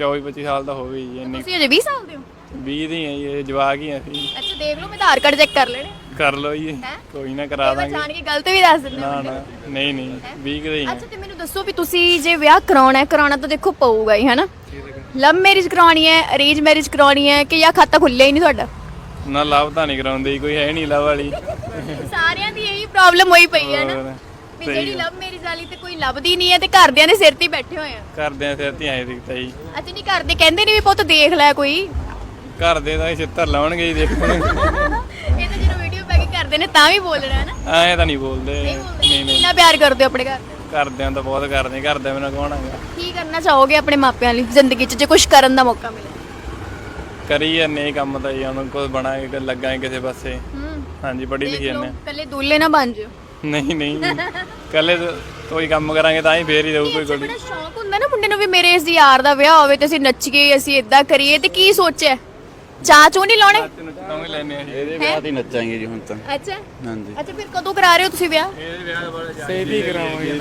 24 25 ਸਾਲ ਦਾ ਹੋ ਗਈ ਜੀ ਇੰਨੀ ਤੁਸੀਂ ਅਜੇ 20 ਸਾਲ ਦੇ ਹੋ? 20 ਦੀ ਆ ਜੀ, ਇਹ ਜਵਾਕ ਹੀ ਆ ਸੀ ਅੱਛਾ ਦੇਖ ਲਓ ਮੈਂ ਆਧਾਰ ਕਾਰਡ ਚੈੱਕ ਕਰ ਲੈਣੇ। ਕਰ ਲਓ ਜੀ ਹੈਂ? ਕੋਈ ਨਾ ਕਰਾ ਮੈਂ ਦਾਂਗੇ। ਜਾਣ ਕੇ ਗਲਤ ਵੀ ਦੱਸ ਦਿੰਦਾ ਨਾ ਨਾ ਨਹੀਂ ਨਹੀਂ 20 ਦੇ ਹੀ ਆ। ਅੱਛਾ ਤੇ ਮੈਨੂੰ ਦੱਸੋ ਵੀ ਤੁਸੀਂ ਜੇ ਵਿਆਹ ਕਰਾਉਣਾ ਹੈ ਕਰਾਉਣਾ ਤਾਂ ਦੇਖੋ ਪਊਗਾ ਹੀ ਹਨਾ? ਲਵ ਮੈਰਿਜ ਕਰਾਉਣੀ ਹੈ ਅਰੇਂਜ ਮੈਰਿਜ ਕਰਾਉਣੀ ਹੈ ਕਿ ਜਾਂ ਖਾਤਾ ਖੁੱਲਿਆ ਹੀ ਨਹੀਂ ਤੁਹਾਡਾ? ਨਾ ਲਵ ਤਾਂ ਨਹੀਂ ਕਰਾਉਂਦੇ ਜੀ, ਕੋਈ ਹੈ ਨਹੀਂ ਲਵ ਵਾਲੀ। ਸਾਰਿਆਂ ਦੀ ਇਹੀ ਪ੍ਰੋਬਲਮ ਹੋਈ ਪਈ ਹੈ ਨਾ। ਹੋਰ, ਵੀ ਸਹੀ ਜਿਹੜੀ ਗੱਲ। ਲਵ ਮੈਰਿਜ ਵਾਲੀ ਤੇ ਕੋਈ ਲੱਭਦੀ ਨਹੀਂ ਹੈ ਤੇ ਘਰਦਿਆਂ ਦੇ ਸਿਰ ਤੇ ਹੀ ਬੈਠੇ ਹੋਏ ਆ। ਘਰਦਿਆਂ ਸਿਰ ਤੇ ਆਏ ਦਿਖਤਾ ਜੀ। ਅੱਛਾ ਨਹੀਂ ਘਰਦੇ ਕਹਿੰਦੇ ਨਹੀਂ ਵੀ ਪੁੱਤ ਦੇਖ ਲੈ ਕੋਈ। ਘਰ ਦੇ ਤਾਂ ਹੀ ਛਿੱਤਰ ਲਾਉਣਗੇ ਜੀ ਦੇਖੋ। ਇਹ ਤਾਂ ਜਦੋਂ ਵੀਡੀਓ ਪਾ ਕੇ ਕਰਦੇ ਨੇ ਤਾਂ ਵੀ ਬੋਲਣਾ ਹੈ ਨਾ। ਐਂ ਤਾਂ ਨਹੀਂ ਬੋਲਦੇ। ਨਹੀਂ ਬੋਲਦੇ। ਨਹੀਂ ਨਹੀਂ। ਕਿੰਨਾ ਪਿਆਰ ਕਰਦੇ ਹੋ ਆਪਣੇ ਘਰ। ਘਰਦਿਆਂ ਤਾਂ ਬਹੁਤ ਕਰਦੇ ਘਰਦਿਆਂ ਬਿਨਾਂ ਕੌਣ ਹੈਗਾ? ਕੀ ਕਰਨਾ ਚਾਹੋਗੇ ਆਪਣੇ ਮਾਪਿਆਂ ਲਈ ਜ਼ਿੰਦਗੀ 'ਚ ਜੇ ਕੁਝ ਕਰਨ ਦਾ ਮੌਕਾ ਮਿਲੇ? ਕਰੀ ਜਾਂਦੇ ਜੀ ਕੰਮ ਤਾਂ ਜੀ ਹੁਣ ਕੁਝ ਬਣਾਂਗੇ ਲੱਗਾਂਗੇ ਕਿਸੇ ਪਾਸੇ। ਹੂੰ। ਹਾਂਜੀ ਪੜ੍ਹੀ ਲਿਖੀ ਜਾਂਦੇ ਕੱਲੇ ਦੂਲੇ ਨਾ ਬਣ ਜਿਓ। ਨਹੀਂ ਨਹੀਂ। ਕੱਲੇ ਕੋਈ ਕੰਮ ਕਰਾਂਗੇ ਤਾਂ ਹੀ ਫੇਰ ਹੀ ਰਹੂ ਕੋਈ ਕੋਈ ਬੜਾ ਸ਼ੌਕ ਹੁੰਦਾ ਨਾ ਮੁੰਡੇ ਨੂੰ ਵੀ ਮੇਰੇ ਇਸ ਯਾਰ ਦਾ ਵਿਆਹ ਹੋਵੇ ਤੇ ਅਸੀਂ ਨੱਚੀਏ ਅਸੀਂ ਇਦਾਂ ਕਰੀਏ ਤੇ ਕੀ ਸੋਚਿਆ? ਚਾਹ ਚੂ ਨਹੀਂ ਲਾਉਣੇ? ਨੱਚਾਂਗੇ ਲੈਣੇ ਆ ਜੀ। ਇਹਦੇ ਵਿਆਹ ਤੇ ਨੱਚਾਂਗੇ ਜੀ ਹੁਣ ਤਾਂ। ਅੱਛਾ। ਹਾਂਜੀ। ਅੱਛਾ ਫਿਰ ਕਦੋਂ ਕਰਾ ਰਹੇ ਹੋ ਤੁਸੀਂ ਵਿਆਹ? ਇਹਦੇ ਵਿਆਹ ਦਾ ਬੜਾ ਕਰਾਵਾਂਗੇ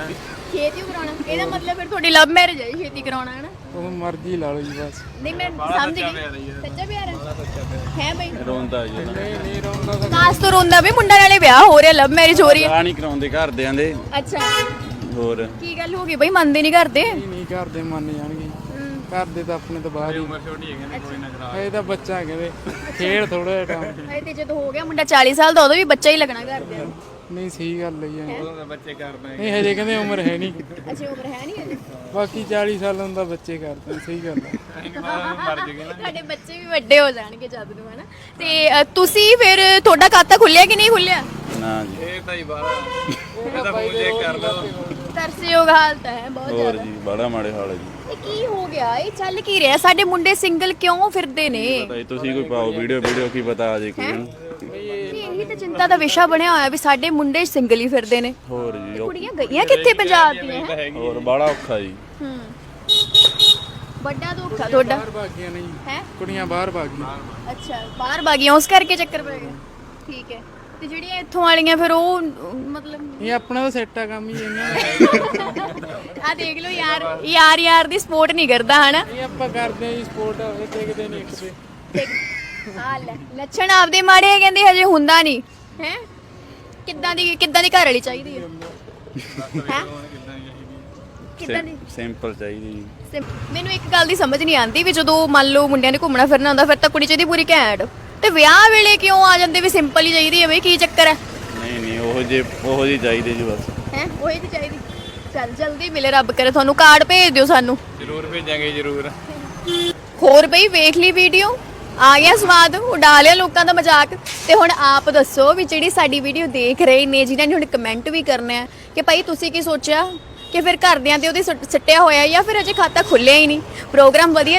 ਛੇਤੀ ਕਰਾਉਣਾ। ਇਹਦਾ ਮਤਲਬ ਫਿਰ ਤੁਹਾਡੀ ਲਵ ਮੈਰਿਜ ਹੈ ਛੇਤੀ ਕਰਾਉਣਾ ਹੈ ਨਾ? ਉਹ ਮਰਜ਼ੀ ਲਾ ਲਓ ਜੀ ਬਸ। ਨਹੀਂ ਮੈਂ ਸਮਝ ਗਈ। ਸੱਚਾ ਪਿਆਰ ਹੈ ਹੈ ਬਈ। ਰੋਂਦਾ ਜੀ ਨਾ ਨਹੀਂ ਨਹੀਂ ਰੋਂਦਾ ਕਾਸ ਤੋਂ ਰੋਂਦਾ ਵੀ ਮੁੰਡਾ ਨਾਲੇ ਵਿਆਹ ਹੋ ਰਿਹਾ ਲਵ ਮੈਰਿਜ ਹੋ ਰਹੀ ਹੈ। ਵਿਆਹ ਨਹੀਂ ਕਰਾਉਂਦੇ ਘਰਦਿਆਂ ਦੇ। ਅੱਛਾ। ਹੋਰ। ਕੀ ਗੱਲ ਹੋ ਗਈ ਬਈ ਮੰਨਦੇ ਨਹੀਂ ਕਰਦੇ ਨਹੀਂ ਕਰਦੇ ਮੰਨ ਜਾਣਗੇ। ਕਰਦੇ ਤਾਂ ਆਪਣੇ ਤੋਂ ਬਾਹਰ ਹੀ ਉਮਰ ਛੋਟੀ ਹੈਗੀ ਨਾ ਕੋਈ ਨਾ ਕਰਾ ਇਹ ਤਾਂ ਬੱਚਾ ਕਹਿੰਦੇ ਖੇਡ ਥੋੜਾ ਜਿਹਾ ਟਾਈਮ ਹਾਏ ਤੇ ਜਦੋਂ ਹੋ ਗਿਆ ਮੁੰਡਾ 40 ਸਾਲ ਦਾ ਉਦੋਂ ਵੀ ਬੱਚਾ ਹੀ ਲੱਗਣਾ ਘਰਦਿਆਂ ਨੂੰ। ਨਹੀਂ ਸਹੀ ਗੱਲ ਹੈ ਜੀ ਉਦੋਂ ਤਾਂ ਬੱਚੇ ਕਰਦੇ ਨਹੀਂ ਹਜੇ ਕਹਿੰਦੇ ਉਮਰ ਹੈ ਨਹੀਂ। ਅੱਛਾ ਉਮਰ ਹੈ ਨਹੀਂ ਅਜੇ ਬਾਕੀ 40 ਸਾਲ ਹੁੰਦਾ ਬੱਚੇ ਕਰਦੇ ਨੇ, ਸਹੀ ਗੱਲ ਹੈ। ਮਰ ਜੂਗੇ ਨਾ। ਤੁਹਾਡੇ ਬੱਚੇ ਵੀ ਵੱਡੇ ਹੋ ਜਾਣਗੇ ਜਦ ਨੂੰ ਹਨਾ? ਤੇ ਅ, ਤੁਸੀਂ ਫਿਰ ਤੁਹਾਡਾ ਖਾਤਾ ਖੁੱਲਿਆ ਕਿ ਨਹੀਂ ਖੁੱਲਿਆ? ਨਾ ਜੀ। ਇਹ ਤਾਂ ਹੀ ਬਾਹਰ ਇਹ ਤਾਂ ਫੋਨ ਚੈੱਕ ਕਰ ਲਓ ਤਰਸਯੋਗ ਹਾਲਤ ਹੈ ਬਹੁਤ ਹੋਰ ਜ਼ਿਆਦਾ। ਜੀ ਬੜਾ ਮਾੜੇ ਹਾਲ ਹੈ ਜੀ। ਇਹ ਕੀ ਹੋ ਗਿਆ? ਇਹ ਚੱਲ ਕੀ ਰਿਹਾ? ਸਾਡੇ ਮੁੰਡੇ ਸਿੰਗਲ ਕਿਉਂ ਫਿਰਦੇ ਨੇ? ਪਤਾ ਜੀ ਤੁਸੀਂ ਕੋਈ ਪਾਓ ਵੀਡੀਓ ਵੀਡੀਓ ਕੀ ਪਤਾ ਆ ਜੇ ਕੋਈ ਨੂੰ। ਇਹੀ ਤਾਂ ਚਿੰਤਾ ਦਾ ਵਿਸ਼ਾ ਬਣਿਆ ਹੋਇਆ ਵੀ ਸਾਡੇ ਮੁੰਡੇ ਸਿੰਗਲ ਹੀ ਫਿਰਦੇ ਨੇ। ਹੋਰ ਜੀ ਕੁੜੀਆਂ ਗਈਆਂ ਕਿੱਥੇ ਪੰਜਾਬ ਦੀਆਂ ਹੈਂ? ਹੋਰ ਬੜਾ ਔਖਾ ਜੀ। ਹੂੰ। ਵੱਡਾ ਧੋਖਾ ਤੁਹਾਡਾ? ਬਾਹਰ ਭਾਗੀਆਂ ਨਹੀਂ ਹੈ? ਕੁੜੀਆਂ ਬਾਹਰ ਭਾਗੀਆਂ। ਅੱਛਾ ਬਾਹਰ ਬਾਗੀਆਂ ਉਸ ਕਰਕੇ ਚੱਕਰ ਪੈ ਗਿਆ। ਠੀਕ ਹੈ। ਤੇ ਜਿਹੜੀਆਂ ਇੱਥੋਂ ਵਾਲੀਆਂ ਫਿਰ ਉਹ ਮਤਲਬ ਇਹ ਆਪਣਾ ਤਾਂ ਸੈੱਟ ਆ ਕੰਮ ਹੀ ਇਹਨਾਂ *laughs* ਆ ਦੇਖ ਲਓ ਯਾਰ ਯਾਰ ਯਾਰ ਦੀ ਸਪੋਰਟ ਨਹੀਂ ਕਰਦਾ ਹਨਾ? ਇਹ ਆਪਾਂ ਕਰਦੇ ਆ ਜੀ ਸਪੋਰਟ ਇਹ ਦੇਖਦੇ ਨਹੀਂ ਇੱਕ ਤੇ। ਤੇ ਆ ਲੈ ਲੱਛਣ ਆਪਦੇ ਮਾੜੇ ਆ, ਕਹਿੰਦੇ ਹਜੇ ਹੁੰਦਾ ਨਹੀਂ। ਹੈ? ਕਿੱਦਾਂ ਦੀ ਕਿੱਦਾਂ ਦੀ ਘਰ ਵਾਲੀ ਚਾਹੀਦੀ ਹੈ? ਹੈ ਕਿੱਦਾਂ ਦੀ? ਸਿੰਪਲ ਚਾਹੀਦੀ ਜੀ। ਸਿਮ- ਮੈਨੂੰ ਇੱਕ ਗੱਲ ਦੀ ਸਮਝ ਨਹੀਂ ਆਉਂਦੀ ਵੀ ਜਦੋਂ ਮੰਨ ਲਓ ਮੁੰਡਿਆਂ ਨੇ ਘੁੰਮਣਾ ਫਿਰਨਾ ਹੁੰਦਾ ਫਿਰ ਤਾਂ ਕੁੜੀ ਚਾਹੀਦੀ ਪੂਰੀ ਘੈਂਟ। ਤੇ ਵਿਆਹ ਵੇਲੇ ਕਿਉਂ ਆ ਜਾਂਦੇ ਵੀ ਸਿੰਪਲ ਹੀ ਚਾਹੀਦੀ ਹੈ ਬਈ ਕੀ ਚੱਕਰ ਹੈ ਨਹੀਂ ਨਹੀਂ ਉਹ ਜੇ ਉਹ ਜੀ ਚਾਹੀਦੇ ਜੀ ਬਸ। ਹੈ? ਉਹੀ ਤਾਂ ਚਾਹੀਦੀ। ਚੱਲ ਜਲਦੀ ਮਿਲੇ ਰੱਬ ਕਰੇ ਤੁਹਾਨੂੰ ਕਾਰਡ ਭੇਜ ਦਿਓ ਸਾਨੂੰ। ਜ਼ਰੂਰ ਭੇਜਾਂਗੇ ਜ਼ਰੂਰ। ਹੋਰ ਬਈ ਵੇਖ ਲਈ ਵੀਡੀਓ ਆ ਗਿਆ ਸਵਾਦ, ਉਡਾ ਲਿਆ ਲੋਕਾਂ ਦਾ ਮਜ਼ਾਕ। ਤੇ ਹੁਣ ਆਪ ਦੱਸੋ ਵੀ ਜਿਹੜੀ ਸਾਡੀ ਵੀਡੀਓ ਦੇਖ ਰਹੇ ਨੇ, ਜਿਨ੍ਹਾਂ ਨੇ ਹੁਣ ਕਮੈਂਟ ਵੀ ਕਰਨਾ ਹੈ ਕਿ ਭਾਈ ਤੁਸੀਂ ਕੀ ਸੋਚਿਆ? ਕਿ ਫਿਰ ਘਰਦਿਆਂ ਤੇ ਉਹਦੇ ਸੁੱਟ- ਸੁੱਟਿਆ ਹੋਇਆ ਜਾਂ ਫਿਰ ਅਜੇ ਖਾਤਾ ਖੁੱਲਿਆ ਹੀ ਨਹੀਂ? ਪ੍ਰੋਗਰਾਮ ਵਧੀਆ